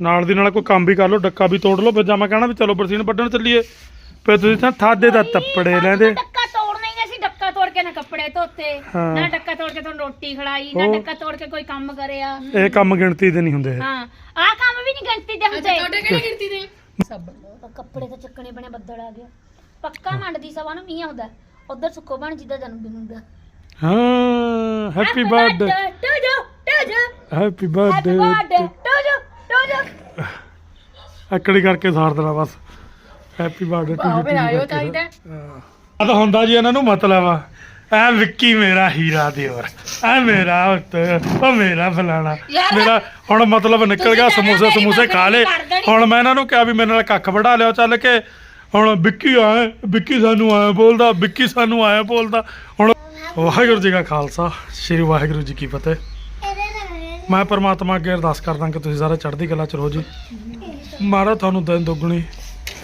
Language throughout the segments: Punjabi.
ਨਾਲ ਦੀ ਨਾਲ ਕੋਈ ਕੰਮ ਵੀ ਕਰ ਲਓ ਡੱਕਾ ਵੀ ਤੋੜ ਲਓ ਫਿਰ ਜਾਂ ਮੈਂ ਕਹਿਣਾ ਵੀ ਚਲੋ ਬਰਸੀਨ ਵੱਢਣ ਚੱਲੀਏ ਫਿਰ ਤੁਸੀਂ ਤਾਂ ਥਾਦੇ ਦਾ ਤੱਪੜੇ ਲੈਂਦੇ। ਡੱਕਾ ਤੋੜਨਾ ਹੀ ਅਸੀਂ ਡੱਕਾ ਤੋੜ ਕੇ ਨਾ ਕੱਪੜੇ ਧੋਤੇ ਹਾਂ। ਨਾ ਡੱਕਾ ਤੋੜ ਕੇ ਤੁਹਾਨੂੰ ਰੋਟੀ ਖਿਲਾਈ ਨਾ ਡੱਕਾ ਤੋੜ ਕੇ ਕੋਈ ਕੰਮ ਕਰਿਆ। ਇਹ ਕੰਮ ਗਿਣਤੀ ਦੇ ਨਹੀਂ ਹੁੰਦੇ। ਇਹ। ਹਾਂ ਆਹ ਕੰਮ ਵੀ ਨਹੀਂ ਗਿਣਤੀ ਦੇ ਅੱਛਾ ਤੁਹਾਡੇ ਹੁੰਦੇ ਕਿਹੜੀ ਗਿਣਤੀ ਦੇ? ਸਭ ਕੱਪੜੇ ਤਾਂ ਚੱਕਣੇ ਬਣੇ ਬੱਦਲ ਆ ਗਿਆ ਪੱਕਾ ਮੰਡਦੀ ਸਭਾ ਨੂੰ ਮੀਂਹ ਆਉਂਦਾ ਉਧਰ ਸੁੱਕੋ ਬਣ ਜਿੱਦਾਂ ਜਨਮ ਦਿਨ ਹੁੰਦਾ। ਹਾਂ happy birthday to you to you happy happy birthday to you ਅਕੜੀ ਕਰਕੇ ਸਾਰ ਦੇਣਾ ਬਸ। ਹੈਪੀ ਬਰਥਡੇ ਆਹੋ ਫਿਰ ਆਇਓ ਚਾਹੀਦਾ ਆ ਤਾਂ। ਹੁੰਦਾ ਜੀ ਇਹਨਾਂ ਨੂੰ ਮਤਲਬ ਆ ਐ ਵਿੱਕੀ ਮੇਰਾ ਹੀਰਾ ਦਿਓਰ। ਐ ਮੇਰਾ ਉੱਤ ਉਹ ਮੇਰਾ ਫਲਾਣਾ। ਯਾਰ, ਮੇਰਾ ਹੁਣ ਮਤਲਬ ਨਿਕਲ ਤੁਸੀਂ ਗਿਆ ਸਮੋਸੇ ਮੇਰੀ ਸਮੂਸੇ ਖਾ ਕਰ ਦੇਣੀ। ਹੁਣ ਮੈਂ ਇਹਨਾਂ ਨੂੰ ਕਿਹਾ ਵੀ ਮੇਰੇ ਨਾਲ ਕੱਖ ਵਢਾ ਲਿਓ ਚੱਲ ਕੇ। ਹੁਣ ਵਿੱਕੀ ਆਏ ਵਿੱਕੀ ਸਾਨੂੰ ਆਇਆ ਬੋਲਦਾ ਵਿੱਕੀ ਸਾਨੂੰ ਆਇਆ ਬੋਲਦਾ। ਹੁਣ ਵਾਹਿਗੁਰੂ ਜੀ ਕਾ ਖਾਲਸਾ ਸ੍ਰੀ ਵਾਹਿਗੁਰੂ ਜੀ ਕੀ ਫਤਿਹ। ਮੈਂ ਪਰਮਾਤਮਾ ਅੱਗੇ ਅਰਦਾਸ ਕਰਦਾ ਕਿ ਤੁਸੀਂ ਸਾਰੇ ਚੜ੍ਹਦੀ ਕਲਾ ਚ ਰਹੋ ਜੀ। ਮਾਰਾ ਤੁਹਾਨੂੰ ਦਿਨ ਦੁੱਗਣੀ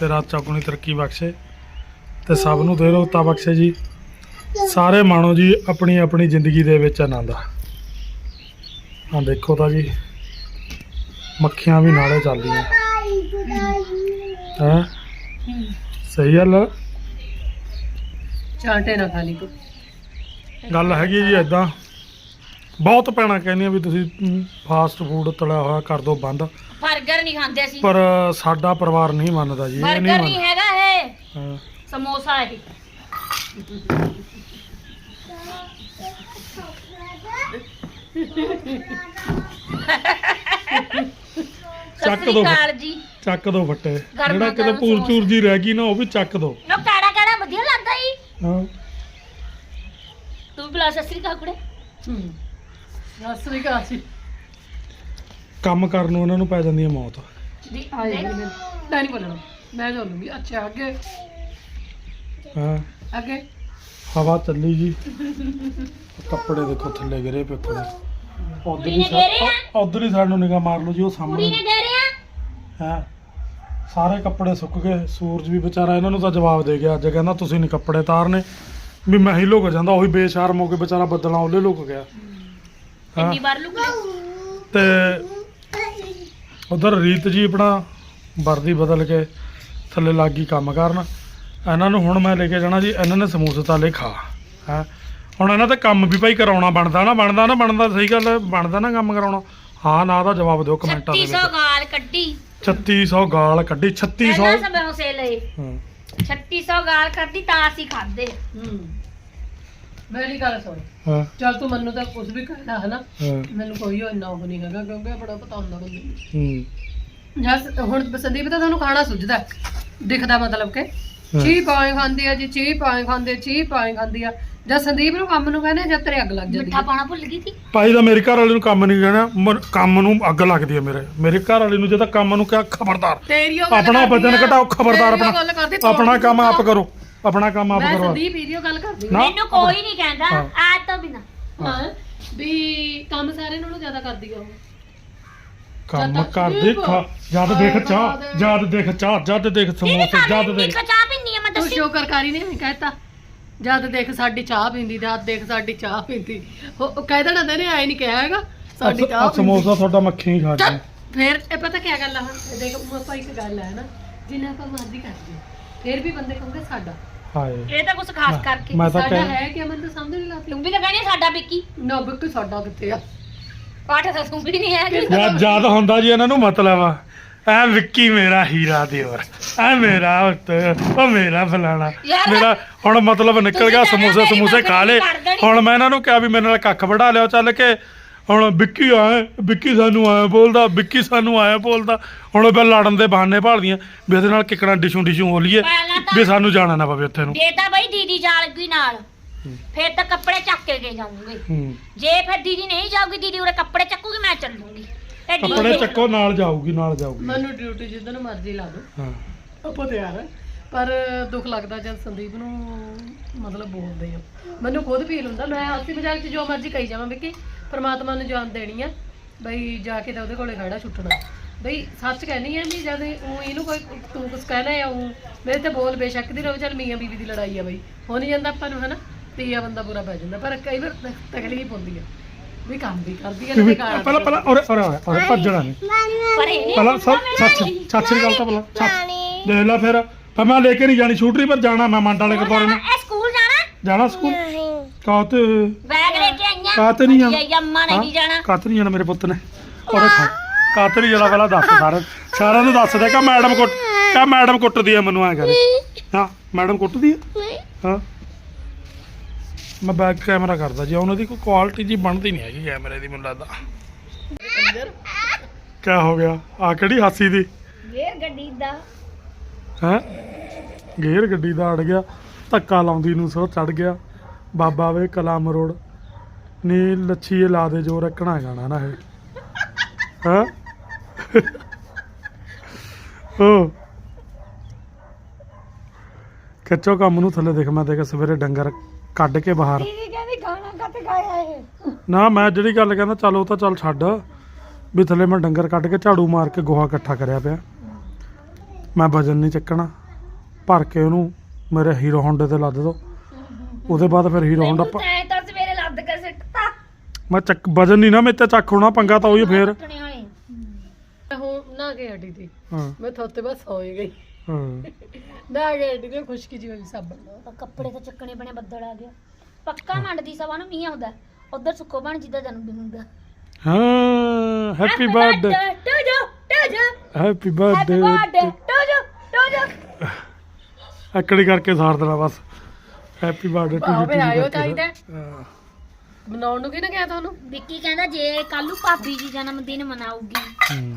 ਤੇ ਰਾਤ ਚੌਗੁਣੀ ਤਰੱਕੀ ਬਖਸ਼ੇ ਤੇ ਸਭ ਨੂੰ ਦੇ ਰੋਤਾ ਬਖਸ਼ੇ ਜੀ। ਸਾਰੇ ਮਾਣੋ ਜੀ ਆਪਣੀ ਆਪਣੀ ਜ਼ਿੰਦਗੀ ਦੇ ਵਿੱਚ ਆਨੰਦ ਆ। ਦੇਖੋ ਤਾਂ ਜੀ ਮੱਖੀਆਂ ਵੀ ਨਾਲੇ ਚੱਲਦੀਆਂ। ਹੈ? ਸਹੀ ਗੱਲ। ਚਾਂਟੇ ਨਾ ਖਾਲੀ ਕੋ ਗੱਲ ਹੈਗੀ ਜੀ ਐਦਾਂ ਬਹੁਤ ਪੈਣਾ ਕਹਿੰਦੀਆਂ ਵੀ ਤੁਸੀਂ ਫਾਸਟ ਫੂਡ ਤਲਿਆ ਹੋਇਆ ਕਰ ਦਿਓ ਬੰਦ। 버ਗਰ ਨਹੀਂ ਖਾਂਦੇ ਅਸੀਂ। ਪਰ ਸਾਡਾ ਪਰਿਵਾਰ ਨਹੀਂ ਮੰਨਦਾ ਜੀ ਇਹ ਨਹੀਂ 버ਗਰ ਨਹੀਂ ਮੰਨਦਾ। ਹੈਗਾ ਇਹ। ਹਾਂ। ਸਮੋਸਾ ਹੈ ਚੱਕ ਦੋ ਜੀ। ਚੱਕ ਦੋ ਫੱਟੇ। ਗਰਮਾ ਜਿਹੜਾ ਕਿਤੇ ਗਰਮ ਪੂਰ ਸਮੋਸੇ। ਚੂਰ ਜੀ ਰਹਿ ਗਈ ਨਾ ਉਹ ਵੀ ਚੱਕ ਦੋ। ਲੋ ਕਾੜਾ ਕਾੜਾ ਵਧੀਆ ਲੱਗਦਾ ਈ ਹਾਂ। ਤੂੰ ਵੀ ਬੁਲਾ ਸਤਿ ਸ੍ਰੀ ਅਕਾਲ ਕੁੜੇ। ਹੂੰ। ਕੰਮ ਕਰਨ ਨੂੰ ਉਹਨਾਂ ਨੂੰ ਪੈ ਜਾਂਦੀ ਹੈ ਮੌਤ। ਦੀ ਆਏ ਨਹੀਂ ਮੈਂ ਨਹੀਂ ਬੋਲਣਾ। ਮੈਂ ਬੋਲੂੰਗੀ ਅੱਛਾ ਅੱਗੇ। ਹਾਂ। ਅੱਗੇ। ਹਵਾ ਚੱਲੀ ਜੀ। ਕੱਪੜੇ ਦੇਖੋ ਥੱਲੇ ਗਿਰੇ ਪਏ ਕੋਲ ਉਧਰ ਹੀ ਉਧਰ ਹੀ ਸਾਨੂੰ ਨਿਗਾਹ ਮਾਰ ਲਓ ਜੀ ਉਹ ਸਾਹਮਣੇ। ਹੈ। ਸਾਰੇ ਕੱਪੜੇ ਸੁੱਕ ਗਏ। ਸੂਰਜ ਵੀ ਵਿਚਾਰਾ ਇਹਨਾਂ ਨੂੰ ਤਾਂ ਜਵਾਬ ਦੇ ਗਿਆ। ਅੱਜ ਕਹਿੰਦਾ ਤੁਸੀਂ ਨਹੀਂ ਕੱਪੜੇ ਤਾਰਨੇ। ਵੀ ਮੈਂ ਹੀ ਲੁਕ ਜਾਂਦਾ ਉਹੀ ਬੇਸ਼ਰਮ ਹੋ ਕੇ ਵਿਚਾਰਾ ਬੱਦਲਾਂ ਉਹਲੇ ਲੁਕ ਗਿਆ। ਹਾਂ। ਇੰਨੀ ਵਾਰ ਲੂਗਾ? ਤੇ ਉਧਰ ਰੀਤ ਜੀ ਆਪਣਾ ਵਰਦੀ ਬਦਲ ਕੇ ਥੱਲੇ ਲੱਗ ਗਈ ਕੰਮ ਕਰਨ। ਇਹਨਾਂ ਨੂੰ ਹੁਣ ਮੈਂ ਲੈ ਕੇ ਜਾਣਾ ਜੀ ਇਹਨਾਂ ਨੇ ਸਮੋਸੇ ਤਾਲੇ ਖਾ। ਹੈ? ਹੁਣ ਇਹਨਾਂ ਤੇ ਕੰਮ ਵੀ ਭਾਈ ਕਰਾਉਣਾ ਬਣਦਾ ਨਾ ਬਣਦਾ ਨਾ ਬਣਦਾ ਸਹੀ ਗੱਲ ਹੈ, ਬਣਦਾ ਨਾ ਕੰਮ ਕਰਾਉਣਾ। ਹਾਂ ਨਾ ਦਾ ਜਵਾਬ ਦਿਓ ਕਮੈਂਟਾਂ ਦੇ 3600 ਵਿੱਚ ਗਾਲ ਕੱਢੀ। 3600 ਗਾਲ ਕੱਢੀ 3600 ਪਹਿਲਾਂ ਸਮੋਸੇ ਲਏ। ਹਾਂ। 3600 ਗਾਲ ਕੱਢੀ ਤਾਂ ਅਸੀਂ ਖਾਦੇ ਹੂੰ। ਮੇਰੀ ਗੱਲ ਸੁਣ। ਹਾਂ। ਚੱਲ ਤੂੰ ਮੈਨੂੰ ਤਾਂ ਕੁਝ ਵੀ ਕਹਿਣਾ ਹੈ। ਨਾ ਹਾਂ, ਮੈਨੂੰ ਕੋਈ ਉਹ ਇੰਨਾ ਉਹ ਨਹੀਂ ਹੈਗਾ ਕਿਉਂਕਿ ਬੜਾ ਪਤਾ ਹੁੰਦਾ ਬੰਦੇ ਨੂੰ। ਹੂੰ। ਜਸ ਹੁਣ ਸੰਦੀਪ ਤਾਂ ਤੁਹਾਨੂੰ ਖਾਣਾ ਸੁੱਝਦਾ। ਹੈ। ਦਿਖਦਾ ਮਤਲਬ ਕਿ। ਚੀ ਪਾਏ ਖਾਂਦੀ ਆ ਜੀ ਚੀ ਪਾਏ ਖਾਂਦੇ ਚੀ ਪਾਏ ਖਾਂਦੀ ਆ। ਜਦ ਸੰਦੀਪ ਨੂੰ ਕੰਮ ਨੂੰ ਕਹਿੰਦੇ ਜਦ ਤੇਰੇ ਅੱਗ ਲੱਗ ਜਾਂਦੀ ਮਿੱਠਾ ਆ ਪਾਣਾ ਭੁੱਲ ਗਈ ਸੀ? ਭਾਈ ਦਾ ਮੇਰੇ ਘਰ ਵਾਲੇ ਨੂੰ ਕੰਮ ਨਹੀਂ ਕਹਿਣਾ ਕੰਮ ਨੂੰ ਅੱਗ ਲੱਗਦੀ ਹੈ ਮੇਰੇ। ਮੇਰੇ ਘਰ ਵਾਲੇ ਨੂੰ ਜੇ ਤਾਂ ਕੰਮ ਨੂੰ ਕਿਹਾ ਖਬਰਦਾਰ। ਤੇਰੀ ਉਹ ਗੱਲ ਆਪਣਾ ਕਰਦੀ ਵਜਨ ਆ। ਘਟਾਓ ਖਬਰਦਾਰ ਤੇਰੀ ਉਹ ਗੱਲ ਆਪਣਾ ਕਰਦੀ, ਤੋੜ ਆਪਣਾ ਕੰਮ ਆਪ। ਕਰੋ। ਆਪਣਾ ਕੰਮ ਆਪ ਮੈਂ ਕਰੋ ਸੰਦੀਪ ਵੀਡੀਓ ਗੱਲ ਕਰਦੀ ਨਾ। ਮੈਨੂੰ ਕੋਈ ਨਹੀਂ ਕਹਿੰਦਾ ਹਾਂ। ਆ ਤੋਂ ਬਿਨਾ। ਹਾਂ। ਵੀ ਕੰਮ ਸਾਰੇ ਨਾਲੋਂ ਜ਼ਿਆਦਾ ਕਰਦੀ ਆ ਉਹ। ਕੰਮ ਜਦ ਕਰ ਤੱਕ ਦੇ ਖਾ ਜਦ ਦੇਖ ਚਾਹ ਹਾਂ, ਜਦ ਦੇਖ ਚਾਹ ਜਦ ਦੇਖ ਇਹਨੇ ਸਮੋਸੇ ਜਦ ਦੇਖ ਇੱਕ ਚਾਹ ਪੀਣੀ ਆ ਮੈਂ ਤੂੰ ਦੱਸੀ। ਸ਼ੋਕਰਕਾਰੀ ਨੇ ਵੀ ਕਹਿਤਾ। ਜਦ ਦੇਖ ਸਾਡੀ ਚਾਹ ਪੀਂਦੀ ਜਦ ਦੇਖ ਸਾਡੀ ਚਾਹ ਪੀਂਦੀ। ਉਹ ਉਹ ਕਹਿ ਦੇਣਾ ਨੇ ਆਏ ਨਹੀਂ ਕਿਹਾ ਹੈਗਾ ਸਾਡੀ ਚਾਹ ਅ- ਸਮੋਸਾ ਤੁਹਾਡਾ ਮੱਖੀ ਖਾ ਚੱਲ, ਜੀ ਫਿਰ ਇਹ ਪਤਾ ਕੀ ਗੱਲ ਆ ਹੁਣ? ਇਹ ਦੇਖ ਉਹ ਆਪਾਂ ਇੱਕ ਗੱਲ ਹੈ ਨਾ ਜਿੰਨਾ ਆਪਾਂ ਮਰਜ਼ੀ ਕਰਦੇ ਫਿਰ ਵੀ ਬੰਦੇ ਕਹੋਗੇ ਸਾਡਾ। ਹਾਏ। ਇਹ ਤਾਂ ਕੁਝ ਖਾਸ ਕਰਕੇ ਮੈਂ ਤਾਂ ਸਾਡਾ ਕਹਿ ਹੈ ਕਿ ਮੈਨੂੰ ਤਾਂ ਸਮਝ ਨਹੀਂ ਲੱਗਦੀ। ਤੂੰ ਵੀ ਤਾਂ ਕਹਿੰਦੀ ਸਾਡਾ ਵਿੱਕੀ। ਨਾ ਬਿੱਕੂ ਸਾਡਾ ਕਿੱਥੇ ਆ? ਪਾਠ ਤਾਂ ਤੂੰ ਵੀ ਨਹੀਂ ਹੈਗੀ। ਯਾਦ ਯਾਦ ਹੁੰਦਾ ਜੀ ਇਹਨਾਂ ਨੂੰ ਮਤਲਬ ਆ। ਐ ਵਿੱਕੀ ਮੇਰਾ ਹੀਰਾ ਦਿਓਰ ਐ ਮੇਰਾ ਉੱਤ ਉਹ ਮੇਰਾ ਫਲਾਣਾ। ਯਾਰ, ਮੇਰਾ ਹੁਣ ਮਤਲਬ ਨਿਕਲ ਤੁਸੀਂ ਗਿਆ ਸਮੋਸੇ ਮੇਰੀ ਸਮੂਸੇ ਖਾ ਕਰ ਦੇਣੀ। ਹੁਣ ਮੈਂ ਇਹਨਾਂ ਨੂੰ ਕਿਹਾ ਵੀ ਮੇਰੇ ਨਾਲ ਕੱਖ ਵਢਾ ਲਿਓ ਚੱਲ ਕੇ। ਹੁਣ ਵਿੱਕੀ ਆਏ ਵਿੱਕੀ ਸਾਨੂੰ ਆਇਆ ਬੋਲਦਾ ਵਿੱਕੀ ਸਾਨੂੰ ਆਇਆ ਬੋਲਦਾ। ਹੁਣ ਉਹ ਫਿਰ ਲੜਨ ਦੇ ਬਹਾਨੇ ਭਾਲਦੀਆਂ ਵੀ ਇਹਦੇ ਨਾਲ ਕਿਕਣਾ ਡਿਸ਼ੂ ਡਿਸ਼ੂ ਹੋ ਲਈਏ ਪਹਿਲਾਂ ਤਾਂ- ਵੀ ਸਾਨੂੰ ਜਾਣਾ ਨਾ ਪਵੇ ਉੱਥੇ ਨੂੰ। ਜੇ ਤਾਂ ਬਈ ਦੀਦੀ ਜਾਲ ਗਈ ਨਾਲ ਫਿਰ ਤਾਂ ਕੱਪੜੇ ਚੱਕ ਕੇ ਗਏ ਜਾਊਂਗੇ। ਹੂੰ। ਜੇ ਫਿਰ ਦੀਦੀ ਨਹੀਂ ਜਾਊਗੀ ਦੀਦੀ ਉਰੇ ਕੱਪੜੇ ਚੱਕੂਗੀ ਮੈਂ ਚੱਲੂਗੀ ਦੀਦੀ ਕੱਪੜੇ ਚੱਕੋ ਨਾਲ ਜਾਊਗੀ ਨਾਲ ਜਾਊਗੀ। ਮੈਨੂੰ ਡਿਊਟੀ ਜਿੱਦਣ ਮਰਜ਼ੀ ਲਾ ਦੋ ਹਾਂ। ਆਪਾਂ ਤਿਆਰ ਆ। ਪਰ ਦੁੱਖ ਲੱਗਦਾ ਜਦ ਸੰਦੀਪ ਨੂੰ ਮਤਲਬ ਬੋਲਦੇ ਆ। ਮੈਨੂੰ ਖੁਦ ਫੀਲ ਹੁੰਦਾ ਮੈਂ ਹਾਸੀ ਮਜ਼ਾਕ 'ਚ ਜੋ ਮਰਜ਼ੀ ਕਹੀ ਜਾਵਾਂ ਵਿੱਕੀ। ਪ੍ਰਮਾਤਮਾ ਨੂੰ ਜਾਨ ਦੇਣੀ ਆ ਬਈ ਜਾ ਕੇ ਤਾਂ ਉਹਦੇ ਕੋਲੇ ਖੜਾ ਛੁੱਟਣਾ। ਬਈ ਸੱਚ ਕਹਿਣੀ ਆ ਵੀ ਜਦ ਉਹ ਇਹਨੂੰ ਕੋਈ ਤੂੰ ਕੁਝ ਕਹਿਣਾ ਆ ਉਹ ਮੇਰੇ ਤੇ ਬੋਲ ਬੇਸ਼ੱਕ ਦੀ ਰਹੋ ਚੱਲ ਮੀਆਂ ਬੀਵੀ ਦੀ ਲੜਾਈ ਆ ਬਈ ਹੋ ਨਹੀਂ ਜਾਂਦਾ ਆਪਾਂ ਨੂੰ ਹਨਾ? ਤੀਆ ਬੰਦਾ ਬੁਰਾ ਪੈ ਜਾਂਦਾ ਪਰ ਕਈ ਵਾਰ ਤਕ- ਤਕਲੀਫ ਹੁੰਦੀ ਆ। ਵੀ ਕੰਮ ਵੀ ਕਰਦੀ ਹੈ ਤੂੰ ਤੇ ਗਾਲਾਂ ਪਹਿਲਾਂ ਪਹਿਲਾਂ ਔਰੇ ਔਰੇ ਔਰੇ ਭੱਜਣਾ ਨਹੀਂ। ਪਰ ਇਹ ਨਹੀਂ ਪਹਿਲਾਂ ਸਭ ਸੱਚ ਸੱਚ ਸ੍ਰੀ ਅਕਾਲ ਤਾਂ ਪਹਿਲਾਂ ਸੱਚ। ਦੇਖ ਲੈ ਫਿਰ ਪਰ ਮੈਂ ਲੈ ਕੇ ਨਹੀਂ ਜਾਣੀ ਸ਼ੂਟਰੀ ਪਰ ਜਾਣਾ ਮੈਂ ਮੰਡ ਵਾਲੇ ਗੁਰਦੁਆਰੇ ਨੂੰ। ਇਹ ਸਕੂਲ ਜਾਣਾ? ਜਾਣਾ ਸਕੂਲ? ਕਾਤੇ ਬੈਗ ਲੈ ਕੇ ਆਈਆਂ ਕਾਤੇ ਨਹੀਂ ਜਾਣਾ। ਇਹ ਅੰਮਾ ਨੇ ਨਹੀਂ ਜਾਣਾ। ਕਾਤੇ ਨਹੀਂ ਜਾਣਾ ਮੇਰੇ ਪੁੱਤ ਨੇ। ਔਰੇ ਕਾਤੇ ਨਹੀਂ ਜਾਣਾ ਪਹਿਲਾਂ ਦੱਸ ਸਾਰਾ। ਸਾਰਿਆਂ ਨੂੰ ਦੱਸ ਦੇ ਕਿ ਮੈਡਮ ਕੁੱਟ ਕਾ ਮੈਡਮ ਕੁੱਟਦੀ ਆ ਮੈਨੂੰ ਐ ਕਰੇ ਹਾਂ ਮੈਡਮ ਕੁੱਟਦੀ ਆ? ਹਾਂ। ਮੈਂ ਬੈਕ ਕੈਮਰਾ ਕਰਦਾ ਜੀ ਉਹਨਾਂ ਦੀ ਕੋਈ ਕੁਆਲਿਟੀ ਜੀ ਬਣਦੀ ਨਹੀਂ ਹੈਗੀ ਕੈਮਰੇ ਦੀ ਮੈਨੂੰ ਲੱਗਦਾ। ਕਿਆ ਹੋ ਗਿਆ? ਆ ਕਿਹੜੀ ਹਾਸੀ ਦੀ? ਗੇਰ ਗੱਡੀ ਦਾ। ਹੈ? ਗੇਅਰ ਗੱਡੀ ਦਾ ਅੜ ਗਿਆ। ਧੱਕਾ ਲਾਉਂਦੀ ਨੂੰ ਸੋ ਚੜ ਗਿਆ। ਬਾਬਾ ਵੇ ਕਲਾਮ ਰੋਡ। ਨੀ ਲੱਛੀ ਇਹ ਲਾ ਦੇ ਜੋ ਰੱਖਣਾ ਗਾਣਾ ਨਾ ਇਹ। ਹਾਂ? ਓ ਕੱਚੋ ਕੰਮ ਨੂੰ ਥੱਲੇ ਦੇਖ ਮੈਂ ਦੇਖ ਸਵੇਰੇ ਡੰਗਰ ਕੱਢ ਕੇ ਬਾਹਰ। ਦੀਦੀ ਕਹਿੰਦੀ ਗਾਣਾ ਕੱਟ ਗਾਇਆ ਇਹ। ਨਾ ਮੈਂ ਜਿਹੜੀ ਗੱਲ ਕਹਿੰਦਾ ਚੱਲ ਉਹ ਤਾਂ ਚੱਲ ਛੱਡ। ਵੀ ਥੱਲੇ ਮੈਂ ਡੰਗਰ ਕੱਢ ਕੇ ਝਾੜੂ ਮਾਰ ਕੇ ਗੋਹਾ ਇਕੱਠਾ ਕਰਿਆ ਪਿਆ। ਮੈਂ ਵਜਨ ਨਹੀਂ ਚੱਕਣਾ। ਭਰ ਕੇ ਉਹਨੂੰ ਮੇਰੇ ਹੀਰੋ ਹੋਂਡੇ ਤੇ ਲੱਦ ਦੋ। ਉਹਦੇ ਬਾਅਦ ਫਿਰ ਹੀਰੋ ਹੋਂਡਾ ਮੈਨੂੰ ਤੈਂ ਤਾਂ ਸਵੇਰੇ ਲੱਦ ਕੇ ਸਿੱਟਤਾ ਮੈਂ ਚੱਕ ਵਜਨ ਨਹੀਂ ਨਾ ਮੇਰੇ ਤੇ ਚੱਕ ਹੋਣਾ ਪੰਗਾ ਤਾਂ ਉਹੀ ਫੇਰ ਟੁੱਟਣੇ ਵਾਲੇ ਮੈਂ ਹੁਣ ਨਾ ਕੇ ਹਟੀ ਤੀ ਹਾਂ ਮੈਂ ਥੋਤੇ ਬਸ ਹੋਈ ਗਈ ਹਾਂ ਨਾ ਕੇ ਹਟੀ ਤੇ ਖੁਸ਼ਕੀ ਜੀ ਹੋਈ ਸਾਬਣ ਨਾਲ ਤਾਂ ਕੱਪੜੇ ਤਾਂ ਚੱਕਣੇ ਬਣੇ ਬੱਦਲ ਆ ਗਿਆ ਪੱਕਾ ਮੰਡਦੀ ਸਭਾ ਨੂੰ ਮੀਂਹ ਆਉਂਦਾ ਉਧਰ ਸੁੱਕੋ ਬਣ ਜੀ ਦਾ ਜਨਮ ਦਿਨ ਹੁੰਦਾ ਹਾਂ happy birthday to you to you happy happy birthday birthday to you to you ਅਕੜੀ ਕਰਕੇ ਸਾਰ ਦੇਣਾ ਬਸ ਹੈਪੀ ਬਰਥਡੇ ਟੂ ਫਿਰ ਆਇਓ ਚਾਹੀਦਾ ਹਾਂ ਮਨਾਉਣ ਨੂੰ ਕਿਹਨੇ ਕਿਹਾ ਤੁਹਾਨੂੰ? ਵਿੱਕੀ ਕਹਿੰਦਾ ਜੇ ਕੱਲੂ ਭਾਬੀ ਜੀ ਜਨਮ ਦਿਨ ਮਨਾਉਗੀ।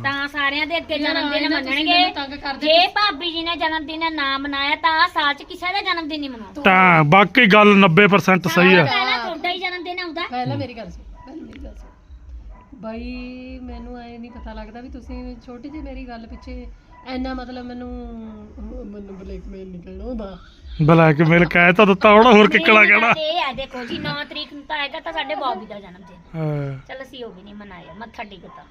ਤਾਂ ਸਾਰਿਆਂ ਦੇ ਅੱਗੇ ਜਨਮ ਦਿਨ ਮੰਨਣਗੇ। ਮੈਨੂੰ ਤੰਗ ਕਰਦੇ ਜੇ ਭਾਬੀ ਜੀ ਨੇ ਜਨਮ ਦਿਨ ਨਾ ਮਨਾਇਆ ਤਾਂ ਸਾਲ ਚ ਕਿਸੇ ਦਾ ਜਨਮ ਦਿਨ ਨਹੀਂ ਮਨਾਉਂਦਾ। ਤਾਂ ਬਾਕੀ ਗੱਲ 90% ਸਹੀ ਹੈ ਪਹਿਲਾਂ ਤੁਹਾਡਾ ਹੀ ਜਨਮ ਦਿਨ ਆਉਂਦਾ। ਪਹਿਲਾਂ ਮੇਰੀ ਗੱਲ ਸੁਣ ਪਹਿਲਾਂ ਮੇਰੀ ਗੱਲ ਸੁਣ। ਬਾਈ ਮੈਨੂੰ ਐ ਨਹੀਂ ਪਤਾ ਲੱਗਦਾ ਵੀ ਤੁਸੀਂ ਛੋਟੀ ਜਿਹੀ ਮੇਰੀ ਗੱਲ ਪਿੱਛੇ ਐਨਾ ਮਤਲਬ ਮੈਨੂੰ ਮੈਨੂੰ ਬਲੈਕਮੇਲ ਨਹੀਂ ਕਰਨਾ ਹੁੰਦਾ ਬਲੈਕ ਮੇਲ ਕਹਿ ਤਾਂ ਦਿੱਤਾ ਹੁਣ ਹੋਰ ਕਿੱਕਲਾ ਕਹਿਣਾ? ਇਹ ਹੈ ਦੇਖੋ ਜੀ 9 ਤਰੀਕ ਨੂੰ ਤਾਂ ਆਏਗਾ ਤਾਂ ਸਾਡੇ ਬੌਬੀ ਦਾ ਜਨਮ ਦਿਨ। ਹਾਂ। ਚਲ ਅਸੀਂ ਉਹ ਵੀ ਨਹੀਂ ਮਨਾਇਆ ਮੱਥਾ ਟੇਕਤਾ।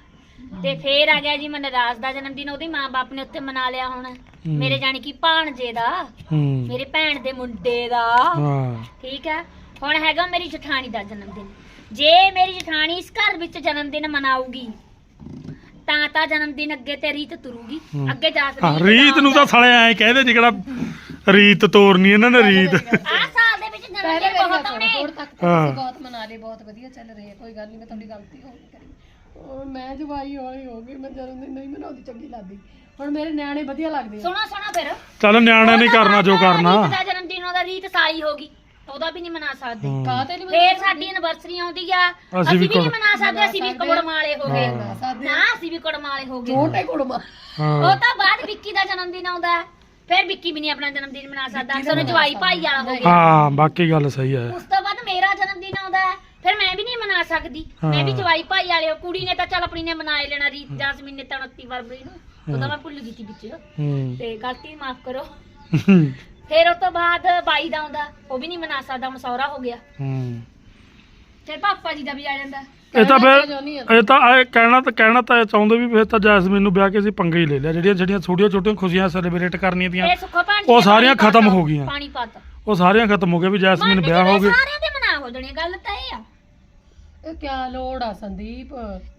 ਤੇ ਫੇਰ ਆ ਗਿਆ ਜੀ ਮਨਰਾਜ ਦਾ ਜਨਮ ਦਿਨ ਉਹਦੇ ਮਾਂ-ਬਾਪ ਨੇ ਉੱਥੇ ਮਨਾ ਲਿਆ ਹੁਣ। ਮੇਰੇ ਜਾਣੀ ਕਿ ਭਾਣਜੇ ਦਾ ਹੂੰ। ਮੇਰੇ ਭੈਣ ਦੇ ਮੁੰਡੇ ਦਾ। ਹਾਂ। ਠੀਕ ਹੈ? ਹੁਣ ਹੈਗਾ ਮੇਰੀ ਜਠਾਣੀ ਦਾ ਜਨਮ ਦਿਨ। ਜੇ ਮੇਰੀ ਜਠਾਣੀ ਇਸ ਘਰ ਵਿੱਚ ਜਨਮ ਦਿਨ ਮਨਾਊਗੀ ਤਾਂ ਤਾਂ ਜਨਮ ਦਿਨ ਅੱਗੇ ਤੇ ਰੀਤ ਤੁਰੂਗੀ। ਹੂੰ। ਅੱਗੇ ਜਾ ਹਾਂ ਰੀਤ ਨੂੰ ਤਾਂ ਸਾਲੇ ਐ ਕਹਿੰਦੇ ਜਿਹੜਾ ਰੀਤ ਤੋਰਨੀ ਇਹਨਾਂ ਨੇ ਰੀਤ। ਆ ਸਾਲ ਦੇ ਵਿੱਚ ਜਨਮ ਦਿਨ ਬਹੁਤ ਆਉਣੇ। ਤੱਕ ਹਾਂ। ਤੁਸੀਂ ਬਹੁਤ ਮਨਾ ਲਏ ਬਹੁਤ ਵਧੀਆ ਚੱਲ ਰਹੀ। ਹੈ ਕੋਈ ਗੱਲ ਨਹੀਂ ਮੈਂ ਤੁਹਾਡੀ ਗਲਤੀ ਹੋ ਗਈ ਕਰੀ। ਹੁਣ ਮੈਂ ਜਵਾਈ ਹੋਈ ਹੋ ਗਈ ਮੈਂ ਜਨਮ ਦਿਨ ਨਹੀਂ ਮਨਾਉਂਦੀ ਚੰਗੀ ਲੱਗਦੀ। ਹੁਣ ਮੇਰੇ ਨਿਆਣੇ ਵਧੀਆ ਲੱਗਦੇ ਆ। ਸੁਣੋ ਸੁਣੋ ਫਿਰ। ਚੱਲ ਨਿਆਣੇ ਨਹੀਂ ਕਰਨਾ ਜੋ ਕਰਨਾ। ਰੀਤ ਦਾ ਜਨਮ ਦਿਨ ਉਹਦਾ ਰੀਤ ਸਾਲੀ ਹੋਗੀ ਉਹਦਾ ਵੀ ਨਹੀਂ ਮਨਾ ਸਕਦੇ। ਕਾਹਤੇ ਨਹੀਂ ਫੇਰ ਸਾਡੀ ਐਨਵਰਸਰੀ ਆਉਂਦੀ ਆ। ਅਸੀਂ ਵੀ ਨਹੀਂ ਮਨਾ ਸਕਦੇ ਅਸੀਂ ਵੀ ਕੁੜਮ ਵਾਲੇ ਹੋ ਗਏ। ਨਾ ਅਸੀਂ ਵੀ ਕੁੜਮ ਵਾਲੇ ਹੋ ਗਏ। ਛੋਟੇ ਕੁੜਮਾ। ਹਾਂ। ਉਹ ਤਾਂ ਬਾਅਦ ਵਿੱਕੀ ਦਾ ਜਨਮ ਦਿਨ ਆਉਂਦਾ। ਫਿਰ ਵਿੱਕੀ ਵੀ ਨਹੀਂ ਆਪਣਾ ਜਨਮ ਦਿਨ ਮਨਾ ਸਕਦਾ। ਸਾਨੂੰ ਜਵਾਈ ਭਾਈ ਵਾਲਾ ਹੋ ਗਿਆ। ਹਾਂ ਬਾਕੀ ਗੱਲ ਸਹੀ ਹੈ। ਉਸ ਤੋਂ ਬਾਅਦ ਮੇਰਾ ਜਨਮ ਦਿਨ ਆਉਂਦਾ। ਫਿਰ ਮੈਂ ਵੀ ਨਹੀਂ ਮਨਾ ਸਕਦੀ। ਮੈਂ ਵੀ। ਜਵਾਈ ਭਾਈ ਵਾਲੇ ਹੋ। ਕੁੜੀ ਨੇ ਤਾਂ ਚੱਲ ਆਪਣੀ ਨੇ ਮਨਾ ਲੈਣਾ ਰੀਤ ਜਾਸਮੀਨ ਨੇ ਤਾਂ 29 ਫਰਵਰੀ ਨੂੰ। ਉਹਦਾ ਮੈਂ ਭੁੱਲ ਗਈ ਸੀ ਵਿੱਚ। ਤੇ ਗਲਤੀ ਮਾਫ ਕਰੋ। ਫਿਰ ਉਸ ਤੋਂ ਬਾਅਦ ਬਾਈ ਦਾ ਆਉਂਦਾ ਉਹ ਵੀ ਨਹੀਂ ਮਨਾ ਸਕਦਾ ਹੁਣ ਸੌਰਾ ਹੋ ਗਿਆ। ਹੂੰ। ਫਿਰ ਪਾਪਾ ਜੀ ਦਾ ਵੀ ਆ ਜਾਂਦਾ। ਇਹ ਤਾਂ ਫਿਰ। ਇਹ ਤਾਂ ਇਹ ਕਹਿਣਾ ਤਾਂ ਕਹਿਣਾ ਤਾਂ ਇਹ ਚਾਹੁੰਦੇ ਵੀ ਫਿਰ ਤਾਂ ਜੈਸਮੀਨ ਨੂੰ ਵਿਆਹ ਕੇ ਅਸੀਂ ਪੰਗੇ ਹੀ ਲੈ ਲਿਆ। ਜਿਹੜੀਆਂ ਜਿਹੜੀਆਂ ਛੋਟੀਆਂ ਛੋਟੀਆਂ ਖੁਸ਼ੀਆਂ ਸੈਲੀਬ੍ਰੇਟ ਕਰਨੀਆਂ ਇਹ ਸੁੱਖੋ ਜੀ ਉਹ ਸਾਰੀਆਂ ਖਤਮ ਹੋ ਗਈਆਂ। ਪਾਣੀ ਪਾਤਾ ਉਹ ਸਾਰੀਆਂ ਖਤਮ ਹੋ ਗਈਆਂ ਵੀ ਜੈਸਮੀਨ ਮੰਨ ਵਿਆਹ ਹੋ ਗਈ ਸਾਰਿਆਂ ਦੇ ਮਨਾ ਹੋ ਜਾਣੀ ਗੱਲ ਤਾਂ ਇਹ ਆ। ਇਹ ਕਿਆ ਲੋੜ ਆ ਸੰਦੀਪ?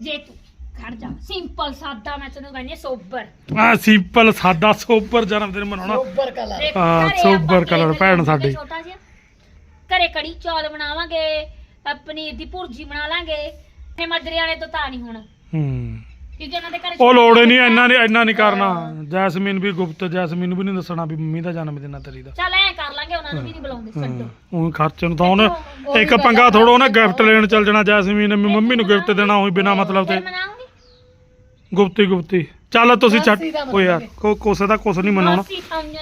ਜੇ ਤੂੰ ਖੜ ਜਾ। ਸਿੰਪਲ ਸਾਦਾ ਮੈਂ ਤੈਨੂੰ ਕਹਿੰਦੀ ਸੋਬਰ। ਆ ਸਿੰਪਲ ਸਾਦਾ ਸੋਬਰ ਜਨਮ ਦਿਨ ਮਨਾਉਣਾ। ਉੱਪਰ ਕਲਰ। ਦੇਖ, ਹਾਂ, ਘਰੇ ਸੋਬਰ ਆਪਾਂ ਕਲਰ ਕੇਕ ਭੈਣ ਲਿਆਵਾਂਗੇ ਸਾਡੀ। ਛੋਟਾ ਜਿਹਾ। ਘਰੇ ਕੜੀ ਚੌਲ ਬਣਾਵਾਂਗੇ ਅ, ਪਨੀਰ ਦੀ ਭੁਰਜੀ ਬਣਾ ਲਾਂਗੇ। ਤੇ ਮਦਰੇ ਵਾਲੇ ਤੋਂ ਤਾਂ ਨਹੀਂ ਹੁਣ। ਹੂੰ। ਕਿਉਂਕਿ ਉਹਨਾਂ ਦੇ ਘਰੇ ਉਹ ਲੋੜ ਨਹੀਂ ਇੰਨਾ ਨਹੀਂ ਇੰਨਾ ਨਹੀਂ ਕਰਨਾ। ਜੈਸਮੀਨ ਵੀ ਗੁਪਤ ਜੈਸਮੀਨ ਨੂੰ ਵੀ ਨਹੀਂ ਦੱਸਣਾ ਵੀ ਮੰਮੀ ਦਾ ਜਨਮ ਦਿਨ ਆ ਤੇਰੀ ਦਾ। ਚੱਲ ਐ ਕਰ ਲਾਂਗੇ ਉਹਨਾਂ ਨੂੰ ਵੀ ਨਹੀਂ ਬੁਲਾਉਂਦੇ ਛੱਡੋ। ਉਹ ਖਰਚੇ ਨੂੰ ਤਾਂ ਉਹਨੇ ਇੱਕ ਪੰਗਾ ਥੋੜਾ ਉਹਨੇ ਗਿਫਟ ਲੈਣ ਚੱਲ ਜਾਣਾ ਜੈਸਮੀਨ ਨੇ ਮੰਮੀ ਨੂੰ ਗਿਫਟ ਦੇਣਾ ਉਹੀ ਬਿਨਾ ਮਤਲਬ ਤੇ। ਫਿਰ ਮਨਾਉਂਗੀ। ਗੁਪਤੀ ਗੁਪਤੀ। ਚੱਲ ਤੁਸੀਂ ਛੱਡ। ਓ ਯਾਰ ਕੋ ਕੋਸੇ ਦਾ ਕੁਛ ਨਹੀਂ ਮਨਾਉਣਾ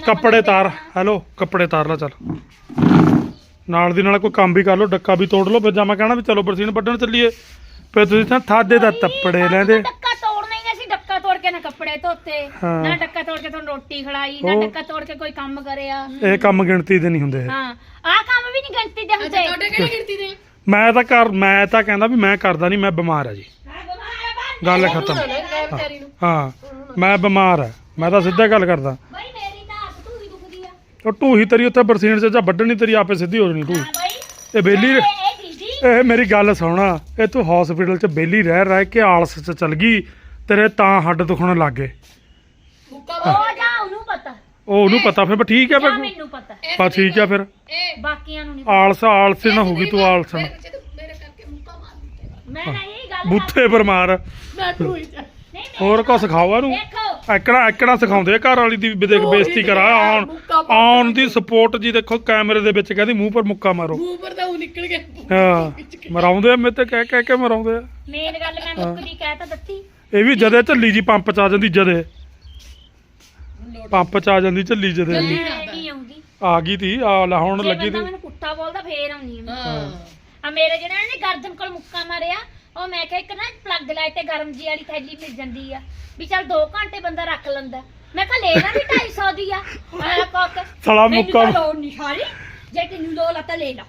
ਕੱਪੜੇ ਤਾਰ ਹੈਲੋ ਕੱਪੜੇ ਤਾਰ ਲੈ ਚੱਲ। ਨਾਲ ਦੀ ਨਾਲ ਕੋਈ ਕੰਮ ਵੀ ਕਰ ਲਓ ਡੱਕਾ ਵੀ ਤੋੜ ਲਓ। ਫਿਰ ਜਾਂ ਮੈਂ ਕਹਿਣਾ ਵੀ ਚਲੋ ਬਰਸੀਨ ਵੱਢਣ ਚੱਲੀਏ। ਫਿਰ ਤੁਸੀਂ ਤਾਂ ਥਾਦੇ ਦਾ ਤੱਪੜੇ ਲੈਂਦੇ। ਡੱਕਾ ਤੋੜਨਾ ਹੀ ਨਹੀਂ ਅਸੀਂ ਡੱਕਾ ਤੋੜ ਕੇ ਨਾ ਕੱਪੜੇ ਧੋਤੇ। ਨਾ ਡੱਕਾ ਤੋੜ ਕੇ ਤੁਹਾਨੂੰ ਰੋਟੀ ਖਿਲਾਈ ਨਾ ਡੱਕਾ ਤੋੜ ਕੇ ਕੋਈ ਕੰਮ ਕਰਿਆ। ਇਹ ਕੰਮ ਗਿਣਤੀ ਦੇ ਨਹੀਂ ਹੁੰਦੇ। ਹਾਂ ਆਹ ਕੰਮ ਵੀ ਨਹੀਂ ਗਿਣਤੀ ਦੇ ਤੁਹਾਡੇ ਹੁੰਦੇ। ਕਿਹੜੀ ਗਿਣਤੀ ਦੇ? ਮੈਂ ਤਾਂ ਕਰ ਮੈਂ ਤਾਂ ਕਹਿੰਦਾ ਵੀ ਮੈਂ ਕਰਦਾ ਨਹੀਂ ਮੈਂ ਬਿਮਾਰ ਆ ਜੀ। ਗੱਲ ਖਤਮ। ਹਾਂ ਮੈਂ ਬਿਮਾਰ ਆ ਮੈਂ ਤਾਂ ਸਿੱਧਾ ਗੱਲ ਕਰਦਾ। ਬਈ ਮੇਰੀ ਤਾਂ ਹੱਥ ਧੂਈ ਦੁਖਦੀ ਆ। ਉਹ ਢੂਹੀ ਤੇਰੀ ਉੱਥੇ ਬਰਸੀਨ ਚ ਜਾਂ ਵੱਢਣੀ ਤੇਰੀ ਆਪੇ ਸਿੱਧੀ ਹੋ ਜਣੀ ਢੂਹੀ ਹਾਂ ਬਈ ਤੇ ਬੇਲੀ ਇਹ ਇਹ ਦੀਦੀ ਇਹ ਮੇਰੀ ਗੱਲ ਸੁਣਾ। ਇਹ ਤੂੰ ਹਸਪੀਟਲ 'ਚ ਬੇਲੀ ਰਹਿ ਰਹਿ ਕੇ ਆਲਸ 'ਚ ਚਲ ਗਈ। ਤੇਰੇ ਤਾਂ ਹੱਡ ਦੁਖਣ ਲੱਗ ਗਏ। ਮੁੱਕਾ ਉਹ ਜਾ ਉਹਨੂੰ ਪਤਾ। ਉਹ ਉਹਨੂੰ ਪਤਾ ਫਿਰ ਠੀਕ ਹੈ ਮੈਨੂੰ ਪਤਾ। ਬਸ ਠੀਕ ਹੈ ਫਿਰ। ਇਹ ਬਾਕੀਆਂ ਨੂੰ ਨਹੀਂ ਆਲਸ ਆਲਸ ਨਾ ਹੋਗੀ ਤੂੰ ਆਲਸ ਮੈਂ ਨਹੀਂ ਗੱਲ ਬੁੱਥੇ ਪਰ ਮਾਰ ਟੂਈ ਜਾ। ਹੋਰ ਕੋ ਸਿਖਾਓ ਇਹਨੂੰ? ਐਕੜਾ ਐਕੜਾ ਸਿਖਾਉਂਦੇ ਆ ਘਰ ਵਾਲੀ ਦੀ ਵੀ ਦੇਖ ਬੇਇੱਜ਼ਤੀ ਕਰਾ ਆਉਣ ਆਉਣ ਦੀ ਸਪੋਰਟ ਜੀ ਦੇਖੋ ਕੈਮਰੇ ਦੇ ਵਿੱਚ ਕਹਿੰਦੀ ਮੂੰਹ ਪਰ ਮੁੱਕਾ ਮਾਰੋ। ਮੂੰਹ ਪਰ ਤਾਂ ਉਹ ਨਿਕਲ ਗਿਆ। ਹਾਂ ਮਰਾਉਂਦੇ ਆ ਮੇਰੇ ਤੇ ਕਹਿ ਕਹਿ ਕੇ ਮਰਾਉਂਦੇ ਆ। ਮੇਨ ਗੱਲ ਮੈਂ ਮੁੱਕਦੀ ਕਹਿ ਤਾਂ ਦਿੱਤੀ। ਇਹ ਵੀ ਜਦੇ ਝੱਲੀ ਜੀ ਪੰਪ ਚ ਆ ਜਾਂਦੀ ਜਦੇ। ਪੰਪ ਚ ਆ ਜਾਂਦੀ ਝੱਲੀ ਜਦੇ। ਮੈਂ ਨਹੀਂ ਆਉਂਦੀ। ਆ ਗਈ ਤੀ ਆ ਲੈ ਹੁਣ ਲੱਗੀ ਤੀ। ਮੈਨੂੰ ਕੁੱਤਾ ਬੋਲਦਾ ਫੇਰ ਆਉਣੀ ਆ ਮੇਰੇ ਜਿਹੜਾ ਨੇ ਗਰਦਨ ਕੋਲ ਮੁੱਕਾ ਮਾਰਿਆ ਉਹ ਮੈਂ ਕਿਹਾ ਇੱਕ ਨਾ ਪਲੱਗ ਲਾਏ ਤੇ ਗਰਮ ਜੀ ਵਾਲੀ ਥੈਲੀ ਮਿਲ ਜਾਂਦੀ ਆ। ਵੀ ਚੱਲ 2 ਘੰਟੇ ਬੰਦਾ ਰੱਖ ਲੈਂਦਾ। ਮੈਂ ਕਿਹਾ ਲੈ ਲਾ ਵੀ 250 ਦੀ ਆ। ਮੈਂ ਕੋਕ। ਸਾਲਾ ਮੁੱਕਾ- ਲੋੜ ਨਹੀਂ ਸਾਰੀ ਜੇ ਤੈਨੂੰ ਲੋੜ ਆ ਤਾਂ ਲੈ ਲਾ।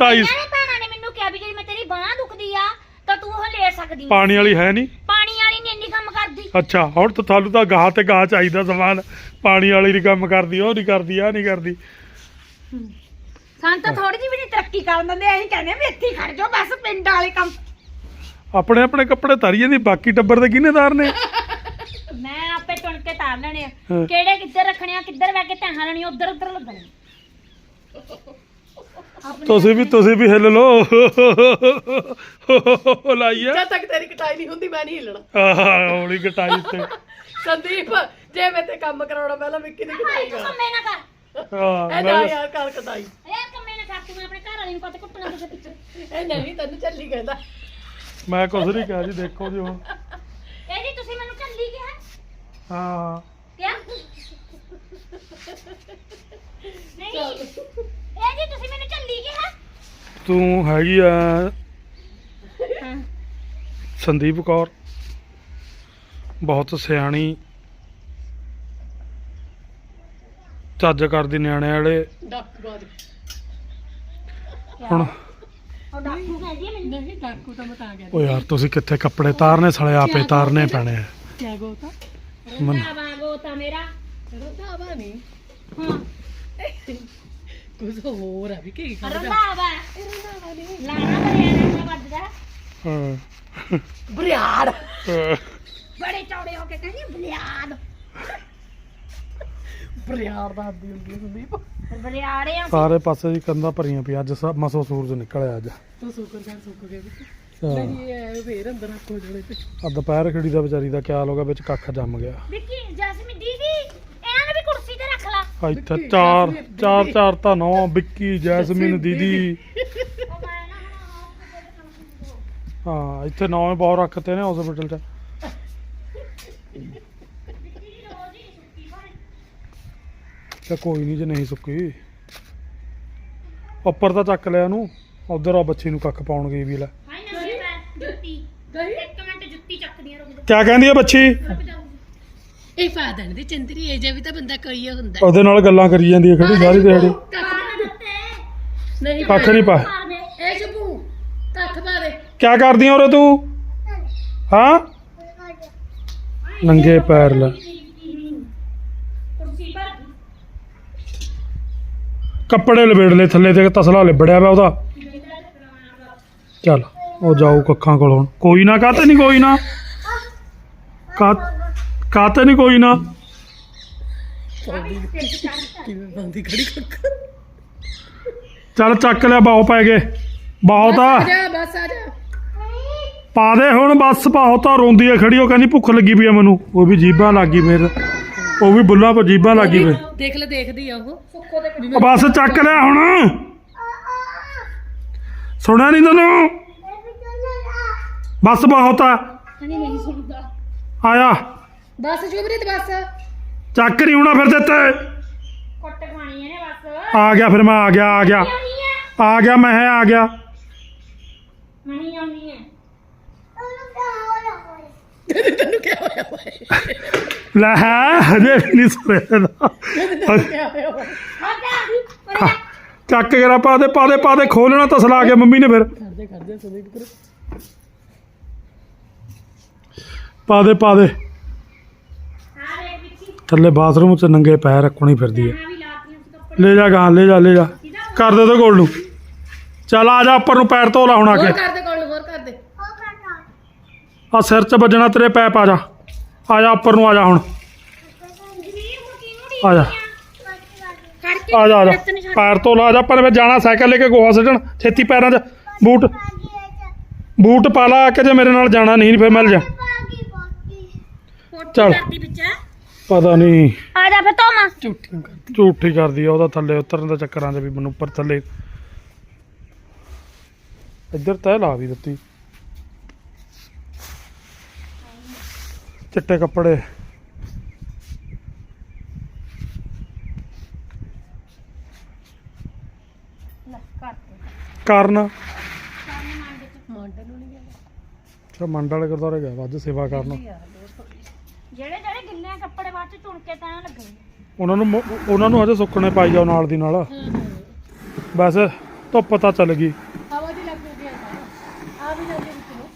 ਢਾਈ ਨੇ ਭੈਣਾਂ ਨੇ ਮੈਨੂੰ ਕਿਹਾ ਵੀ ਜੇ ਮੈਂ ਤੇਰੀ ਬਾਹ ਦੁਖਦੀ ਆ ਤਾਂ ਤੂੰ ਉਹ ਲੈ ਸਕਦੀ ਆਂ। ਪਾਣੀ ਵਾਲੀ ਹੈ ਨਹੀਂ ਪਾਣੀ ਵਾਲੀ ਨਹੀਂ ਇੰਨੀ ਕੰਮ ਕਰਦੀ। ਅੱਛਾ ਹੁਣ ਤਾਂ ਤੁਹਾਨੂੰ ਤਾਂ ਗਾਹ ਤੇ ਗਾਹ ਚਾਹੀਦਾ ਸਮਾਨ। ਪਾਣੀ ਵਾਲੀ ਨਹੀਂ ਕੰਮ ਕਰਦੀ ਉਹ ਨਹੀਂ ਕਰਦੀ ਆ ਨਹੀਂ ਕਰਦੀ। ਸਾਨੂੰ ਤਾਂ ਥੋੜੀ ਜਿਹੀ ਵੀ ਨਹੀਂ ਤਰੱਕੀ ਕਰਨ ਦਿੰਦੇ ਅਸੀਂ ਕਹਿੰਦੇ ਆ ਵੀ ਇੱਥੇ ਹੀ ਖੜ ਜਾਓ ਬਸ ਪਿੰਡ ਵਾਲੇ ਕੰਮ। ਆਪਣੇ ਆਪਣੇ ਕੱਪੜੇ ਤਾਰੀ ਜਾਂਦੀ ਬਾਕੀ ਟੱਬਰ ਦੇ ਕਿਹਨੇ ਤਾਰਨੇ ਮੈਂ ਆਪੇ ਟੁਣ ਕੇ ਤਾਰ ਲੈਣੇ ਆ। ਹਾਂ। ਕਿਹੜੇ ਕਿੱਧਰ ਰੱਖਣੇ ਆ ਕਿੱਧਰ ਬੈ ਕੇ ਤਹਾਂ ਲੈਣੀ ਉਧਰ ਉਧਰ ਲੱਗਣੇ। ਤੁਸੀਂ ਵੀ ਤੁਸੀਂ ਵੀ ਹਿੱਲ ਲਓ। ਲਾਈਆ ਜਦ ਤੱਕ ਤੇਰੀ ਕਟਾਈ ਨਹੀਂ ਹੁੰਦੀ ਮੈਂ ਨਹੀਂ ਹਿੱਲਣਾ। ਆਹ ਹੌਲੀ ਕਟਾਈ ਤੇ ਸੰਦੀਪ ਜੇ ਮੈਂ ਤੇ ਕੰਮ ਕਰਾਉਣਾ ਪਹਿਲਾਂ ਵਿੱਕੀ ਦੀ ਕਟਾਈ ਤੂੰ ਕਰ। ਕੰਮੇ ਨਾ ਕਰ। ਹਾਂ ਇਹ ਨਾ ਮੈਂ- ਯਾਰ ਕਰ ਕਟਾਈ। ਇਹ ਕੰਮੇ ਨਾ ਕਰ ਤੂੰ ਆਪਣੇ ਘਰ ਵਾਲੀ ਨੂੰ ਪਤਾ ਕੁੱਟਣਾ ਕਿਸੇ ਪਿੱਛੇ। ਇਹ ਨਹੀਂ ਤੈਨੂੰ ਚੱਲੀ ਕਹਿੰਦਾ। ਮੈਂ ਕੁਛ ਨਹੀਂ ਕਿਹਾ ਜੀ ਦੇਖੋ ਜੀ ਹੁਣ। ਇਹ ਜੀ ਤੁਸੀਂ ਮੈਨੂੰ ਚੱਲੀ ਕਿਹਾ? ਹਾਂ। ਕਿਆ ਨਹੀਂ। ਇਹ ਜੀ ਤੁਸੀਂ ਮੈਨੂੰ ਚੱਲੀ ਕਿਹਾ? ਤੂੰ ਹੈਗੀ ਆ ਸੰਦੀਪ ਕੌਰ। ਬਹੁਤ ਸਿਆਣੀ। ਚੱਜ ਕਰਦੀ ਨਿਆਣੇ ਵਾਲੇ। ਡੱਕ ਬਾਜ ਹੁਣ ਉਹ ਡਾਕੂ ਕਹਿੰਦੀ ਆ ਮੈਨੂੰ? ਨਹੀਂ ਡਾਕੂ ਤਾਂ ਮੈਂ ਤਾਂ ਗਿਆ ਓ ਯਾਰ ਤੁਸੀਂ ਕਿੱਥੇ ਕੱਪੜੇ ਤਾਰਨੇ? ਸਲੇ ਆਪੇ ਤਾਰਨੇ ਪੈਣੇ ਆ। ਕਿਆ ਗੋਤਾ ਮਨ- ਰੰਧਾਵਾ ਗੋਤਾ ਮੇਰਾ। ਰੰਧਾਵਾ ਨਹੀਂ। ਹਾਂ। ਕੁਝ ਹੋਰ ਆ ਵੀ ਕੀ ਕਰਦਾ ਰੰਧਾਵਾ ਲਾਣਾ ਬਰਿਆ ਨਾ ਵੱਜਦਾ ਹਾਂ। ਬਰਿਆੜ। ਬੜੇ ਚੌੜੇ ਹੋ ਕੇ ਕਹਿੰਦੀ ਬਲਿਆਦ ਬਰਿਆੜ ਦਾ ਹੱਦੀ ਹੁੰਦੀ ਹੈ ਸੰਦੀਪ। ਬਲਿਆੜੇ ਆ ਸਾਰੇ ਪਾਸੇ ਦੀ ਕੰਧਾਂ ਭਰੀਆਂ ਪਈਆਂ ਅੱਜ ਸਭ ਮਸੋ ਸੂਰਜ ਨਿਕਲਿਆ ਅੱਜ। ਤੂੰ ਸ਼ੁਕਰ ਕਰ ਸੁੱਕ ਗਿਆ ਵਿੱਚ। ਹਾਂ। ਨਹੀਂ ਇਹ ਫੇਰ ਅੰਦਰ ਰੱਖੋ ਜੋੜੇ ਤੇ ਆ ਦੁਪਹਿਰ ਖੜੀ ਦਾ ਵਿਚਾਰੀ ਦਾ ਕਿਆ ਹੋਗਾ ਵਿੱਚ ਕੱਖ ਜੰਮ ਗਿਆ। ਵਿੱਕੀ ਜੈਸਮੀਨ ਦੀਦੀ ਇਹਨਾਂ ਨੂੰ ਵੀ ਕੁਰਸੀ ਤੇ ਰੱਖ ਲਾ। ਆ ਇੱਥੇ ਵਿੱਕੀ, ਚਾਰ ਜੈਸਮੀਨ ਚਾਰ। ਚਾਰ ਤਾਂ ਨੌ ਵਿੱਕੀ ਜੈਸਮੀਨ ਦੀਦੀ। ਉਹ ਮੈਂ ਨਾ ਹੁਣ ਹਾਂ ਇੱਥੇ ਨੌ ਬਹੁਤ ਰੱਖਤੇ ਨੇ ਹਸਪੀਟਲ 'ਚ। ਤੇ ਕੋਈ ਨਹੀਂ ਜੇ ਨਹੀਂ ਸੁੱਕੀ। ਉੱਪਰ ਤਾਂ ਚੱਕ ਲਿਆ ਉਹਨੂੰ ਉਧਰ ਆ ਬੱਚੀ ਨੂੰ ਕੱਖ ਪਾਉਣ ਗਈ ਵੀ ਲੈ। ਹਾਈ ਨਾ ਮੇਰੇ ਪੈਰ ਜੁੱਤੀ। ਗਈ ਇੱਕ ਮਿੰਟ ਜੁੱਤੀ ਚੱਕਦੀਆਂ ਰੁਕ ਜਾ। ਕਿਆ ਕਹਿੰਦੀ ਆ ਬੱਚੀ? ਇਹ ਫਾਦਨ ਦੀ ਚੰਦਰੀ ਇਹ ਜੇ ਵੀ ਤਾਂ ਬੰਦਾ ਕੋਈ ਹੁੰਦਾ। ਉਹਦੇ ਨਾਲ ਗੱਲਾਂ ਕਰੀ ਜਾਂਦੀ ਹੈ ਖੜੀ ਸਾਰੀ ਦਿਹਾੜੀ। ਨਹੀਂ ਕੱਖ ਨਹੀਂ ਪਾ। ਇਹ ਸ਼ਬੂ ਕੱਖ ਕਿਆ ਕਰਦੀ ਔਰ ਤੂੰ? ਹਾਂ? ਨੰਗੇ ਪੈਰ ਲੈ। ਕੁਰਸੀ ਪਰ। ਕੱਪੜੇ ਲਪੇੜ ਲੈ ਥੱਲੇ ਤੇ ਤਸਲਾ ਲਿਬੜਿਆ ਪਿਆ ਉਹਦਾ। ਚੱਲ ਉਹ ਜਾਊ ਕੱਖਾਂ ਕੋਲ ਹੁਣ। ਕੋਈ ਨਾ ਕਾਤੇ ਨਹੀਂ ਕੋਈ ਨਾ? ਕਾਤੇ ਨਹੀਂ ਕੋਈ ਨਾ? ਚੱਲ ਚੱਕ ਲਿਆ ਬਾਹੋ ਪੈ ਗਏ। ਬਹੁਤ ਆ ਜਾ ਬਸ ਆ ਜਾ। ਪਾ ਦੇ ਹੁਣ ਬਸ ਬਹੁਤ ਆ ਰੋਂਦੀ ਆ ਖੜੀ ਉਹ ਕਹਿੰਦੀ ਭੁੱਖ ਲੱਗੀ ਪਈ ਆ ਮੈਨੂੰ। ਉਹ ਵੀ ਜੀਬਾਂ ਲੱਗੀ ਮੇਰੇ। ਉਹ ਵੀ ਬੁੱਲਾ ਪਰ ਜੀਬਾਂ ਲੱਗੀ ਪਈ ਦੇਖ ਲੈ ਦੇਖਦੀ ਆ ਉਹ। ਸੁੱਕੋ ਦੇ ਉਹ ਬਸ ਚੱਕ ਲਿਆ ਹੁਣ। ਸੁਣਿਆ ਨਹੀਂ ਤੈਨੂੰ? ਬਸ ਬਹੁਤ ਆ। ਨਹੀਂ ਨਹੀਂ ਸੁਣਦਾ। ਆਇਆ। ਬਸ ਜੁਬਰੀਤ ਬਸ। ਚੱਕ ਨਹੀਂ ਹੋਣਾ ਫਿਰ ਦਿੱਤੇ। ਕੁੱਟ ਖਾਣੀ ਇਹਨੇ ਬਸ। ਆ ਗਿਆ ਫਿਰ ਮੈਂ ਆ ਗਿਆ ਆ ਗਿਆ। ਆ। ਗਿਆ ਮੈਂ ਆ ਗਿਆ। ਨਹੀਂ ਆਉਣੀ ਹੈ ਤੈਨੂੰ ਕਿਆ ਹੋਇਆ ਓਏ ਲੈ ਹੈ ਹਜੇ ਵੀ ਨਹੀਂ ਸੁਣਿਆ ਹੋਇਆ ਓਏ ਚੱਕ ਕੇ ਰਾ ਪਾ ਦੇ ਪਾ ਦੇ ਪਾ ਦੇ ਖੋਲਣਾ ਤਸਲਾ ਆ ਗਿਆ ਮੰਮੀ ਨੇ ਫਿਰ। ਕਰਦੇ ਕਰਦੇ ਕਰ ਪਾ ਦੇ ਪਾ ਥੱਲੇ ਬਾਥਰੂਮ 'ਚ ਨੰਗੇ ਪੈਰ ਰੱਖਣੀ ਫਿਰਦੀ ਹੈ। ਮੈਂ ਵੀ ਲਾਤੀਆਂ ਸੀ ਕੱਪੜੇ। ਲੈ ਜਾ ਗਾਂ ਲੈ ਜਾ ਲੈ ਜਾ। ਕਰ ਦੇ ਤੇ ਕੋਲ ਨੂੰ। ਚੱਲ ਆ ਜਾ ਉੱਪਰ ਨੂੰ ਪੈਰ ਧੋ ਲਾ ਹੁਣ ਆ ਕੇ ਕਰ ਦੇ ਕੋਲ ਹੋਰ ਕਰ ਦੇ ਆ ਸਿਰ 'ਚ ਵੱਜਣਾ ਤੇਰੇ ਪੈਪ ਆ ਜਾ। ਆ ਜਾ ਉੱਪਰ ਨੂੰ ਆ ਜਾ ਹੁਣ। ਆ ਜਾ। ਆ ਜਾ ਆ ਜਾ। ਪੈਰ ਧੋ ਲਾ ਆ ਜਾ। ਪਰ ਮੈਂ ਜਾਣਾ ਸਾਈਕਲ ਲੈ ਕੇ ਗੋਹਾ ਸੱਜਣ ਛੇਤੀ ਪੈਰਾਂ 'ਚ। ਬੂਟ ਬੂਟ ਪਾ ਲਾ ਕਿ ਜੇ ਮੇਰੇ ਨਾਲ ਜਾਣਾ ਨਹੀਂ ਫਿਰ ਮਿਲ ਜਾ। ਚੱਲ। ਕਰਦੀ ਪਤਾ ਨਹੀਂ। ਆ ਜਾ ਫਿਰ ਤੋਮਾ ਝੂਠੀਆਂ ਕਰ ਝੂਠੀ ਕਰਦੀ ਆ ਉਹਦਾ ਥੱਲੇ ਉਤਰਨ ਦੇ ਚੱਕਰਾਂ 'ਚ ਵੀ ਮੈਨੂੰ ਉੱਪਰ ਥੱਲੇ। ਇੱਧਰ ਤੈ ਲਾ ਵੀ ਦਿੱਤੀ। ਚਿੱਟੇ ਕੱਪੜੇ। ਕਾਰਨ। ਮਾਂਡੇ ਨੂੰ ਨਹੀਂ ਗਿਆ ਚਾ ਮੰਡ ਵਾਲੇ ਗੁਰਦੁਆਰੇ ਗਿਆ ਵੱਜ ਸੇਵਾ ਕਰਨ। ਜਿਹੜੇ ਜਿਹੜੇ ਗਿੱਲੇ ਕੱਪੜੇ ਬਾਅਦ ਚ ਚੁਣ ਕੇ ਤਾਂ ਲੱਗਣੇ ਉਹਨਾਂ ਨੂੰ ਮ- ਉਹਨਾਂ ਨੂੰ ਹਜੇ ਸੁੱਕਣੇ ਪਾਈ ਜਾਓ ਨਾਲ ਦੀ ਨਾਲ। ਵੈਸੇ ਧੁੱਪ ਤਾਂ ਚੱਲ ਗਈ ਹਵਾ ਦੀ ਲੱਗ ਗਈ ਆ ਵੀ ਜਾਂਦੇ ਵਿੱਚ ਨੂੰ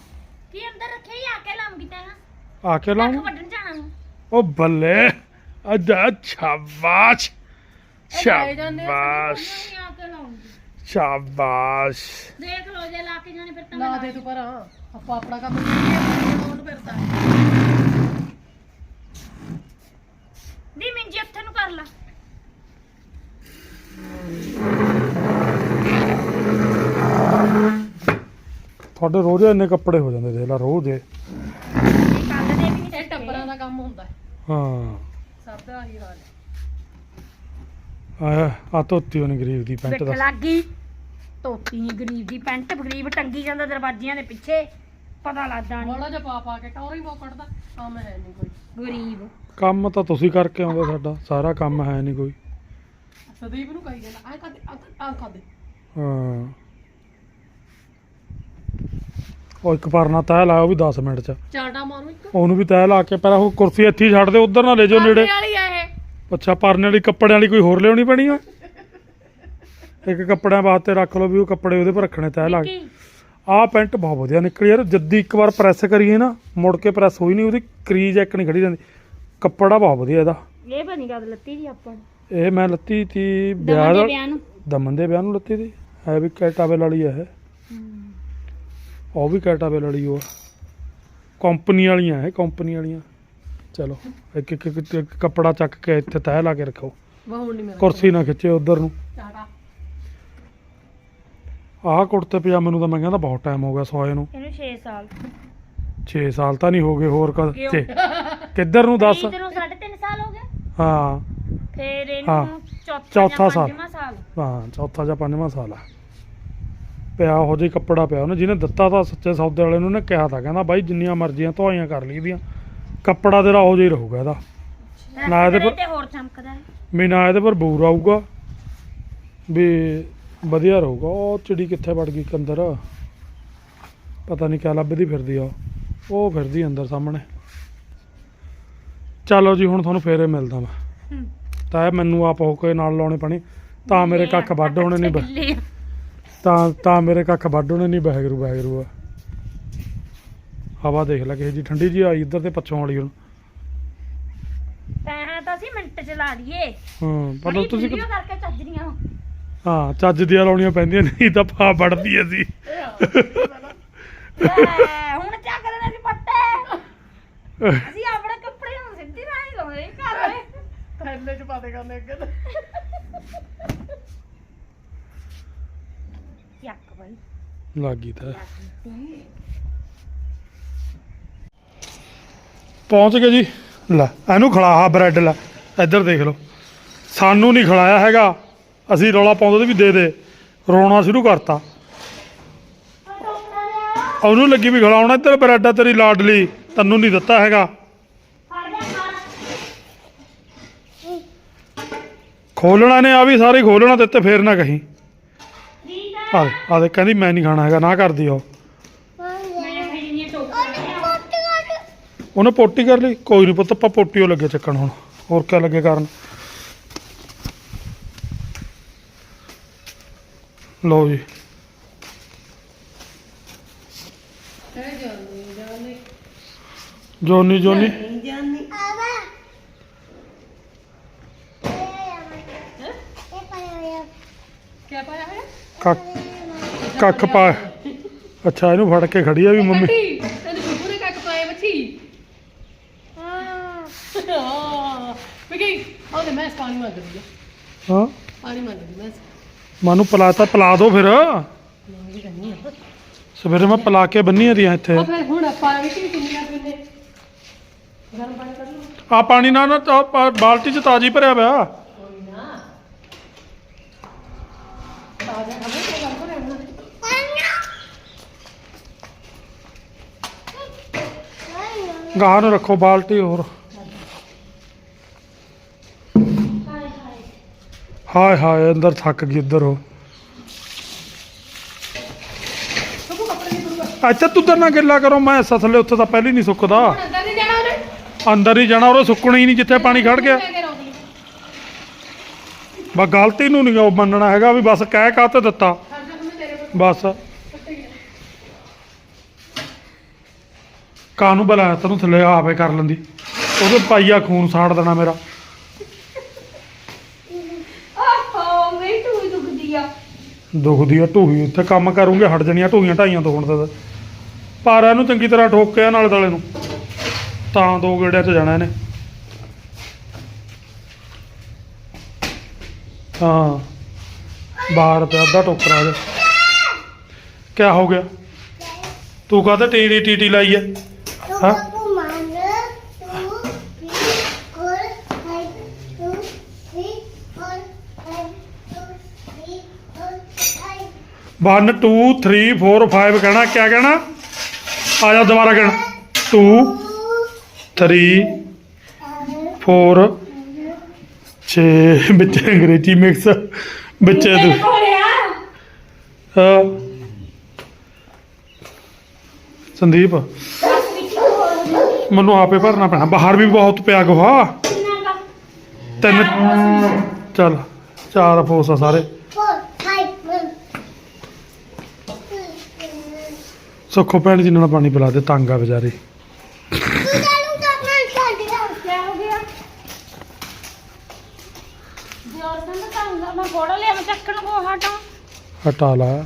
ਕੀ ਅੰਦਰ ਰੱਖੇ ਹੀ ਆ ਕੇ ਲਾਉਂਗੀ ਤੈਂ ਆ ਕੇ ਲਾਉਂ ਵੱਢਣ ਜਾਣਾ ਨੂੰ ਉਹ ਬੱਲੇ ਅੱਛਾ ਸ਼ਾਬਾਸ਼। ਸ਼ਾਬਾਸ਼। ਨਹੀਂ ਆ ਕੇ ਲਾਉਂਗੀ। ਸ਼ਾਬਾਸ਼। ਦੇਖ ਲਓ ਜੇ ਲਾ ਕੇ ਜਾਣੇ ਫਿਰ ਤਾਂ ਲਾ ਦੇ ਤੂੰ ਪਰ ਆਪਾਂ ਆਪਣਾ ਕੰਮ ਕਰੀਏ ਕੌਣ ਫਿਰਦਾ ਦੀ ਮਿੰਜੀ ਉੱਥੇ ਨੂੰ ਕਰ ਲਾ। ਤੁਹਾਡੇ ਰੋਜ਼ ਇੰਨੇ ਕੱਪੜੇ ਹੋ ਜਾਂਦੇ ਦੇਖ ਲੈ ਰੋਜ਼ ਦੇ ਵੀ ਨਹੀਂ ਇਹ ਟੱਬਰਾਂ ਦਾ ਕੰਮ ਹੁੰਦਾ ਹੈ। ਹਾਂ। ਸਭ ਦਾ ਹੀ ਹਾਲ ਹੈ। ਆ ਆ ਧੋਤੀ ਉਹਨੇ ਗਰੀਬ ਦੀ ਪੈਂਟ ਦਾ। ਲੱਗ ਧੋਤੀ ਨੀ ਗਰੀਬ ਦੀ ਪੈਂਟ ਗਰੀਬ ਟੰਗੀ ਜਾਂਦਾ ਦਰਵਾਜ਼ਿਆਂ ਦੇ ਪਿੱਛੇ। ਪਤਾ ਲੱਗਦਾ ਨਹੀਂ ਬੋਲਾ ਜਿਹਾ ਪਾ ਪਾ ਕੇ ਟੌਰ ਹੀ ਬਹੁਤ ਕੱਢਦਾ। ਕੰਮ ਹੈ ਨਹੀਂ ਕੋਈ। ਗਰੀਬ। ਕੰਮ ਤਾਂ ਤੁਸੀਂ ਕਰਕੇ ਆਉਂਦੇ ਸਾਡਾ ਸਾਰਾ ਕੰਮ ਹੈ ਨਹੀਂ ਕੋਈ। ਸਦੀਪ ਨੂੰ ਕਹੀ ਜਾਂਦਾ ਆ ਕਰਦੇ ਆ ਕਰਦੇ ਹਾਂ। ਉਹ ਇੱਕ ਪਰਨਾ ਤੈ ਲਾਇਆ ਉਹ ਵੀ 10 ਮਿੰਟ ਚ। ਚਾਟਾ ਮਾਰੂ ਇੱਕ। ਉਹਨੂੰ ਵੀ ਤੈ ਲਾ ਕੇ ਪਹਿਲਾਂ ਉਹ ਕੁਰਸੀ ਇੱਥੇ ਹੀ ਛੱਡ ਦੇ ਉਧਰ ਨਾ ਲੈ ਜਾਓ ਨੇੜੇ। ਵਾਲੀ ਆ ਇਹ। ਅੱਛਾ ਪਰਨੇ ਵਾਲੀ ਕੱਪੜਿਆਂ ਵਾਲੀ ਕੋਈ ਹੋਰ ਲਿਆਉਣੀ ਪੈਣੀ ਆ? ਇੱਕ ਕੱਪੜਿਆਂ ਵਾਸਤੇ ਰੱਖ ਲਓ ਵੀ ਉਹ ਕੱਪੜੇ ਉਹਦੇ ਪਰ ਰੱਖਣੇ ਤੈ ਲਾ ਕੇ। ਕੀ ਆਹ ਪੈਂਟ ਬਹੁਤ ਵਧੀਆ ਨਿਕਲੀ ਯਾਰ ਜੱਦੀ ਇੱਕ ਵਾਰ ਪ੍ਰੈਸ ਕਰੀਏ ਨਾ ਮੁੜ ਕੇ ਪ੍ਰੈਸ ਹੋਈ ਨਹੀਂ ਉਹਦੀ ਕਰੀਜ ਇੱਕ ਨਹੀਂ ਖੜੀ ਰਹਿੰਦੀ। ਕੱਪੜਾ ਬਹੁਤ ਵਧੀਆ ਇਹਦਾ। ਇਹ ਬਣੀ ਗੱਲ ਲੱਤੀ ਦੀ ਆਪਾਂ? ਨੂੰ। ਇਹ ਮੈਂ ਲੱਤੀ ਤੀ ਵਿਆਹ ਦਮਨ ਦੇ ਦਾ ਵਿਆਹ ਨੂੰ। ਦਮਨ ਦੇ ਵਿਆਹ ਨੂੰ ਲੱਤੀ ਤੀ ਹੈ ਵੀ ਕੈਟਾਵੇਲ ਵਾਲੀ ਇਹ। ਉਹ ਵੀ ਕੈਟਾਵੇਲ ਵਾਲੀ ਉਹ ਕੰਪਨੀ ਵਾਲੀਆਂ ਹੈ ਕੰਪਨੀ ਵਾਲੀਆਂ। ਚਲੋ ਇੱਕ ਇੱਕ ਇੱਕ- ਇੱਕ ਕੱਪੜਾ ਚੱਕ ਕੇ ਇੱਥੇ ਤਹਿ ਲਾ ਕੇ ਰੱਖੋ। ਬਹੁਤ ਨਹੀਂ ਮੇਰਾ ਕੁਰਸੀ ਨਾ ਖਿੱਚੇ ਉਧਰ ਨੂੰ। ਆਹ ਕੁੜਤੇ ਪਜਾਮੇ ਨੂੰ ਤਾਂ ਮੈਂ ਕਹਿੰਦਾ ਬਹੁਤ ਟਾਈਮ ਹੋ ਗਿਆ ਸੋਏ ਨੂੰ। ਇਹਨੂੰ 6 ਸਾਲ। 6 ਸਾਲ ਤਾਂ ਨਹੀਂ ਹੋ ਗਏ ਹੋਰ ਕਦ? ਤੇ ਕਿੱਧਰ ਨੂੰ ਦੱਸ? ਰੀਤ ਨੂੰ 3.5 ਸਾਲ ਹੋ ਗਏ। ਹਾਂ। ਫਿਰ। ਇਹਨੂੰ ਚੌਥਾ ਚੌਥਾ ਜਾਂ ਸਾਲ। ਪੰਜਵਾਂ ਸਾਲ। ਹਾਂ ਚੌਥਾ ਜਾਂ ਪੰਜਵਾਂ ਸਾਲ ਆ। ਪਿਆ ਉਹ ਜਿਹੀ ਕੱਪੜਾ ਪਿਆ ਉਹਨੇ ਜਿਹਨੇ ਦਿੱਤਾ ਤਾਂ ਸੱਚੇ ਸੌਦੇ ਵਾਲੇ ਨੂੰ ਨੇ ਕਿਹਾ ਤਾਂ ਕਹਿੰਦਾ ਬਾਈ ਜਿੰਨੀਆਂ ਮਰਜ਼ੀਆਂ ਧੁਆਈਆਂ ਕਰ ਲਈਦੀਆਂ ਕੱਪੜਾ ਤੇਰਾ ਉਹ ਜਿਹਾ ਹੀ ਰਹੂਗਾ ਇਹਦਾ। ਨਾ ਇਹਦੇ ਪਰ- ਤੇ ਹੋਰ ਚਮਕਦਾ ਹੈ? ਵੀ ਨਾ ਇਹਦੇ ਪਰ ਬੂਰ ਆਊਗਾ ਵੀ ਵਧੀਆ ਰਹੂਗਾ। ਉਹ ਚਿੜੀ ਕਿੱਥੇ ਵੜ ਗਈ ਇੱਕ ਅੰਦਰ ਪਤਾ ਨਹੀਂ ਕਿਆ ਲੱਭਦੀ ਫਿਰਦੀ ਆ ਉਹ। ਉਹ ਫਿਰਦੀ ਅੰਦਰ ਸਾਹਮਣੇ। ਚਲੋ ਜੀ ਹੁਣ ਤੁਹਾਨੂੰ ਫੇਰੇ ਮਿਲਦਾ ਮੈਂ। ਤਾਂ ਇਹ ਮੈਨੂੰ ਆਪ ਹੋ ਕੇ ਨਾਲ ਲਾਉਣੇ ਪੈਣੇ। ਤਾਂ ਮੇਰੇ ਕੱਖ ਵੱਢ ਹੋਣੇ ਨਹੀਂ ਬ- ਗਿੱਲੇ ਆ। ਤਾਂ ਤਾਂ ਮੇਰੇ ਕੱਖ ਵੱਢ ਹੋਣੇ ਨਹੀਂ ਬਹਿਗਰੂ ਬਹਿਗਰੂ ਆ। ਹਵਾ ਦੇਖ ਲੈ ਕਿਸੇ ਜੀ ਠੰਡੀ ਜੀ ਆਈ ਇੱਧਰ ਤੇ ਪੱਛੋਂ ਵਾਲੀ ਹੁਣ। ਤੈਂ ਤਾਂ ਅਸੀਂ ਮਿੰਟ ਚ ਲਾ ਲਈਏ। ਹਾਂ ਪਰ ਤੁਸੀਂ ਵੀਡੀਓ ਕਰਕੇ ਚੱਜਦੀਆਂ ਹਾਂ ਚੱਜ ਦੀਆਂ ਲਾਉਣੀਆਂ ਪੈਂਦੀਆਂ ਨਹੀਂ ਤਾਂ ਪਾ ਵੜਦੀ ਅਸੀਂ। ਹੁਣ ਚੱਕ ਦੇਣਾ ਸੀ ਪੱਟੇ? ਅਸੀਂ ਆਪਣੇ ਕੱਪੜੇ ਨੂੰ ਸਿੱਧੀ ਨਾਲ ਹੀ ਲਾਉਂਦੇ ਘਰ ਦੇ ਥੈਲੇ ਚ ਪਾ ਦੇ ਕਰਨੇ ਅੱਗੇ ਤੇ। ਬਾਈ। ਲੱਗੀ ਤਾਂ। ਪਹੁੰਚ ਗਏ ਜੀ। ਲੈ ਇਹਨੂੰ ਖਿਲਾਹਾ ਬ੍ਰੈਡ ਲੈ। ਇੱਧਰ ਦੇਖ ਲਓ। ਸਾਨੂੰ ਨਹੀਂ ਖਿਲਾਇਆ ਹੈਗਾ। ਅਸੀਂ ਰੌਲਾ ਪਾਉਂਦੇ ਤੇ ਵੀ ਦੇ ਦੇ। ਰੋਣਾ ਸ਼ੁਰੂ ਕਰਤਾ। ਉਹਨੂੰ ਲੱਗੀ ਵੀ ਖਿਲਾਉਣਾ ਇੱਧਰ ਬ੍ਰੈਡ ਆ ਤੇਰੀ ਲਾਡਲੀ। ਤੈਨੂੰ ਨਹੀਂ ਦਿੱਤਾ ਹੈਗਾ। ਖੋਲਣਾ ਨੇ ਆ ਵੀ ਸਾਰੇ ਖੋਲਣਾ ਦਿੱਤੇ ਫੇਰ ਨਾ ਕਹੀਂ। ਆ ਆ ਦੇ ਕਹਿੰਦੀ ਮੈਂ ਨਹੀਂ ਖਾਣਾ ਹੈਗਾ ਨਾ ਕਰਦੀ ਉਹ। ਉਹਨੇ ਪੋਟੀ ਕਰ ਲਈ? ਕੋਈ ਨਹੀਂ ਪੁੱਤ ਆਪਾਂ ਪੋਟੀ ਉਹ ਲੱਗੇ ਚੱਕਣ ਹੁਣ ਹੋਰ ਕਿਆ ਲੱਗੇ ਕਰਨ। ਲਓ ਜੀ। ਜਾਨੀ ਜਾਨੀ। ਜੋਨੀ ਜੋਨੀ ਜਾਨੀ ਕੀ ਪਾਇਆ ਹੈ ਕਾ ਕੱਖ ਪਾ ਅੱਛਾ ਇਹਨੂੰ ਫੜ ਕੇ ਖੜੀ ਆ ਵੀ ਮੰਮੀ। ਤੈਨੂੰ ਨੇ ਕੱਕ ਪਾਏ ਬੱਚੀ। ਹਾਂ। ਵਿਕੀ ਉਹਦੇ ਮੈਂ ਪਾਣੀ ਮੰਗਦੀ ਆ ਹਾਂ। ਪਾਣੀ ਮੰਗਦੀ ਮੈਂ ਮਾਨੂੰ ਪਲਾਤਾ ਪਲਾ ਦੋ ਫਿਰ। ਸਵੇਰੇ ਮੈਂ ਪਲਾ ਕੇ ਬੰਨੀ ਆ ਦੀਆਂ ਇੱਥੇ। ਫਿਰ ਹੁਣ ਆਪਾਂ ਵੀ ਕੀ ਕਿੰਨੀਆਂ ਪੀਨੇ ਗਰਮ ਪਾਣੀ ਕਰ ਲਓ। ਆ ਪਾਣੀ ਨਾ ਨਾ ਬਾਲਟੀ ਚ ਤਾਜੀ ਭਰਿਆ ਪਿਆ। ਕੋਈ ਨਾ। ਤਾਜ਼ਾ ਖਾਣੇ ਤੇ ਗਰਮ ਕਰ ਰਹਿਣਾ ਗਾਹ ਨੂੰ ਰੱਖੋ ਬਾਲਟੀ ਹੋਰ। ਹਾਏ ਹਾਏ ਅੰਦਰ ਥੱਕ ਗਈ ਇੱਧਰ ਹੋ। ਅੱਛਾ ਤੂੰ ਤਾਂ ਨਾ ਗਿੱਲਾ ਕਰੋ ਮੈਂ ਸਸਲੇ ਉੱਥੇ ਤਾਂ ਪਹਿਲੇ ਨਹੀਂ ਸੁੱਕਦਾ। ਅੰਦਰ ਹੀ ਜਾਣਾ ਉਹ ਸੁੱਕਣਾ ਹੀ ਨਹੀਂ ਜਿੱਥੇ ਪਾਣੀ ਖੜ ਗਿਆ। ਬਸ ਗਲਤੀ ਨੂੰ ਨਹੀਂ ਉਹ ਮੰਨਣਾ ਹੈਗਾ ਵੀ ਬਸ ਕਹਿ ਕਾ ਤੇ ਦਿੱਤਾ ਬਸ ਕੱਟੇ ਗਿਆ ਕਾਹਨੂੰ ਬੁਲਾਇਆ? ਤੈਨੂੰ ਥੱਲੇ ਆਪੇ ਕਰ ਲੈਂਦੀ। ਉਹਦੇ ਪਾਈਆ ਖੂਨ ਸਾੜ ਦੇਣਾ ਮੇਰਾ। ਆਹੋ ਮੇਰੀ ਟੂਈ ਦੁਖਦੀ ਆ। ਦੁਖਦੀ ਆ ਢੂਹੀ ਉੱਥੇ ਕੰਮ ਕਰੂੰਗੇ ਹਟ ਜਾਣੀਆਂ ਢੂਹੀਆਂ ਢਾਈਆਂ ਤੋਂ ਹੁਣ ਤਾਂ। ਪਰ ਇਹਨੂੰ ਚੰਗੀ ਤਰ੍ਹਾਂ ਠੋਕਿਆ ਨਾਲੇ ਦਾਲੇ ਨੂੰ। ਤਾਂ ਦੋ ਗੇੜਿਆਂ 'ਚ ਜਾਣਾ ਇਹਨੇ। ਹਾਂ। ਬਾਹਰ ਪਿਆ ਅੱਧਾ ਟੋਕਰਾ ਜੇ ਕਿਆ ਹੋ ਗਿਆ? ਤੂੰ ਕਾਹਤੇ ਟੀਟੀ ਟੀਟੀ ਲਾਈ ਐ? ਹਾਂ ਵਨ ਟੂ 3 4 5 ਕਹਿਣਾ ਕਿਆ ਕਹਿਣਾ? ਆ ਜਾ ਦੁਬਾਰਾ ਕਹਿਣਾ। 2 3 4 6 ਵਿੱਚ ਅੰਗਰੇਜ਼ੀ ਮਿਕਸ ਵਿੱਚ ਹਾਂ। ਸੰਦੀਪ। ਮੈਨੂੰ ਆਪੇ ਭਰਨਾ ਪੈਣਾ। ਬਾਹਰ ਵੀ ਬਹੁਤ ਪਿਆ ਗੋਹਾ ਤਿੰਨ ਚੱਲ ਚਾਰ ਫੋਸ ਆ ਸਾਰੇ। ਸੁੱਖੋ ਭੈਣ ਜੀ ਨਾਲ ਪਾਣੀ ਪਿਲਾ ਦੇ ਤੰਗ ਆ ਵਿਚਾਰੀ। ਹਟਾ ਲਾ।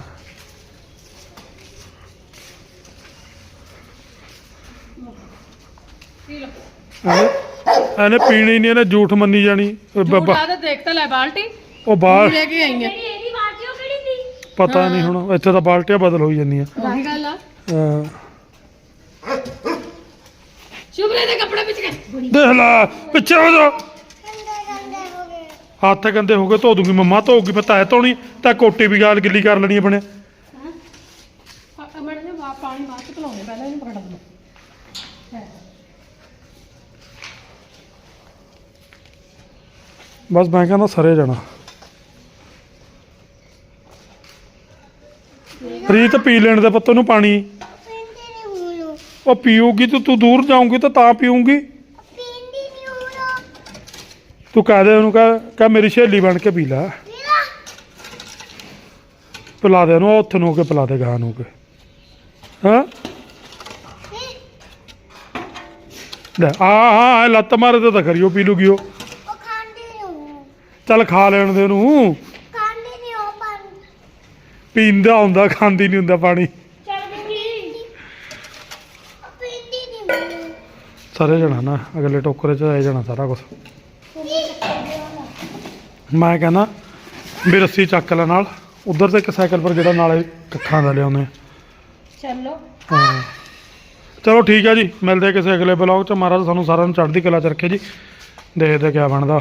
ਇਹਨੇ ਇਹਨੇ ਪੀਣੀ ਨਹੀਂ ਇਹਨੇ ਝੂਠ ਮੰਨੀ ਜਾਣੀ। ਉਹ ਤਾਂ ਦੇਖ ਤਾਂ ਲੈ ਬਾਲਟੀ। ਉਹ ਬਾਹਰ ਲੈ ਕੇ ਆਈਆਂ ਜਿਹੜੀ ਇਹਦੀ ਬਾਲਟੀ ਉਹ ਕਿਹੜੀ ਸੀ? ਪਤਾ ਨਹੀਂ ਹੁਣ ਇੱਥੇ ਤਾਂ ਬਾਲਟੀਆਂ ਬਦਲ ਹੋਈ ਜਾਂਦੀਆਂ। ਉਹੀ ਗੱਲ ਆ। ਹਾਂ। ਸ਼ੁਭਰੇ ਦੇ ਕੱਪੜੇ ਵਿੱਚ ਦੇਖ ਲੈ ਪਿੱਛੇ ਹੋ ਜਾ। ਹੱਥ ਗੰਦੇ ਹੋ ਗਏ ਧੋ ਦੂੰਗੀ ਮੰਮਾ ਧੋਊਗੀ ਮੈਂ ਤਾਂ ਧੋਣੀ ਤਾਂ ਕੋਟੀ ਵੀ ਗਾਲ ਗਿੱਲੀ ਕਰ ਲੈਣੀ ਆਪਣੇ। ਮੈਂ ਨੇ ਪਾਣੀ ਬਾਅਦ ਚ ਪਿਲਾਉਣੇ ਪਹਿਲਾਂ ਇਹਨੂੰ ਪਕੜ ਲਓ। ਬਸ ਮੈਂ ਕਹਿੰਦਾ ਸਰੇ ਜਾਣਾ। ਰੀਤ ਪੀ ਲੈਣ ਦੇ ਪੁੱਤ ਨੂੰ ਪਾਣੀ। ਉਹ ਪੀਊਗੀ ਤੂੰ ਤੂੰ ਦੂਰ ਜਾਊਂਗੀ ਤਾਂ ਤਾਂ ਪੀਊਂਗੀ। ਤੂੰ ਕਹਿ ਦੇ ਉਹਨੂੰ, ਕਹ ਕਹ ਮੇਰੀ ਸਹੇਲੀ ਬਣ ਕੇ ਪੀ ਲੈ। ਪਿਲਾ ਦੇ ਉਹਨੂੰ ਉੱਥੇ ਨੂੰ ਹੋ ਕੇ ਪਿਲਾ ਦੇ, ਗਾਂ ਨੂੰ ਹੋ ਕੇ। ਹਾਂ? ਲੈ, ਆ ਹਾਂ ਲੱਤ ਮਾਰੇ ਤੇ ਤਾਂ ਕਰਿਓ ਪੀ ਲੂਗੀ ਉਹ। ਚੱਲ ਖਾ ਲੈਣ ਦੇ ਉਹਨੂੰ। ਪੀਂਦਾ ਹੁੰਦਾ ਖਾਂਦੀ ਨਹੀਂ ਹੁੰਦਾ ਪਾਣੀ। ਸਾਰੇ ਜਣਾ ਨਾ ਅਗਲੇ ਟੋਕਰੇ 'ਚ ਆ ਜਾਣਾ ਸਾਰਾ ਕੁਝ ਮੈਂ ਕਹਿੰਦਾ ਵੀ ਰੱਸੀ ਚੱਕ ਲੈ ਨਾਲ। ਉਧਰ ਤੇ ਇੱਕ ਸਾਈਕਲ ਪਰ ਜਿਹੜਾ ਨਾਲੇ ਕੱਖਾਂ ਦਾ ਲਿਆਉਂਦੇ ਆ। ਚੱਲੋ। ਹਾਂ। ਚਲੋ ਠੀਕ ਹੈ ਜੀ ਮਿਲਦੇ ਆ ਕਿਸੇ ਅਗਲੇ ਬਲੌਗ 'ਚ। ਮਹਾਰਾਜ ਸਾਨੂੰ ਸਾਰਿਆਂ ਨੂੰ ਚੜ੍ਹਦੀ ਕਲਾ 'ਚ ਰੱਖੇ ਜੀ। ਦੇਖਦੇ ਕਿਆ ਬਣਦਾ।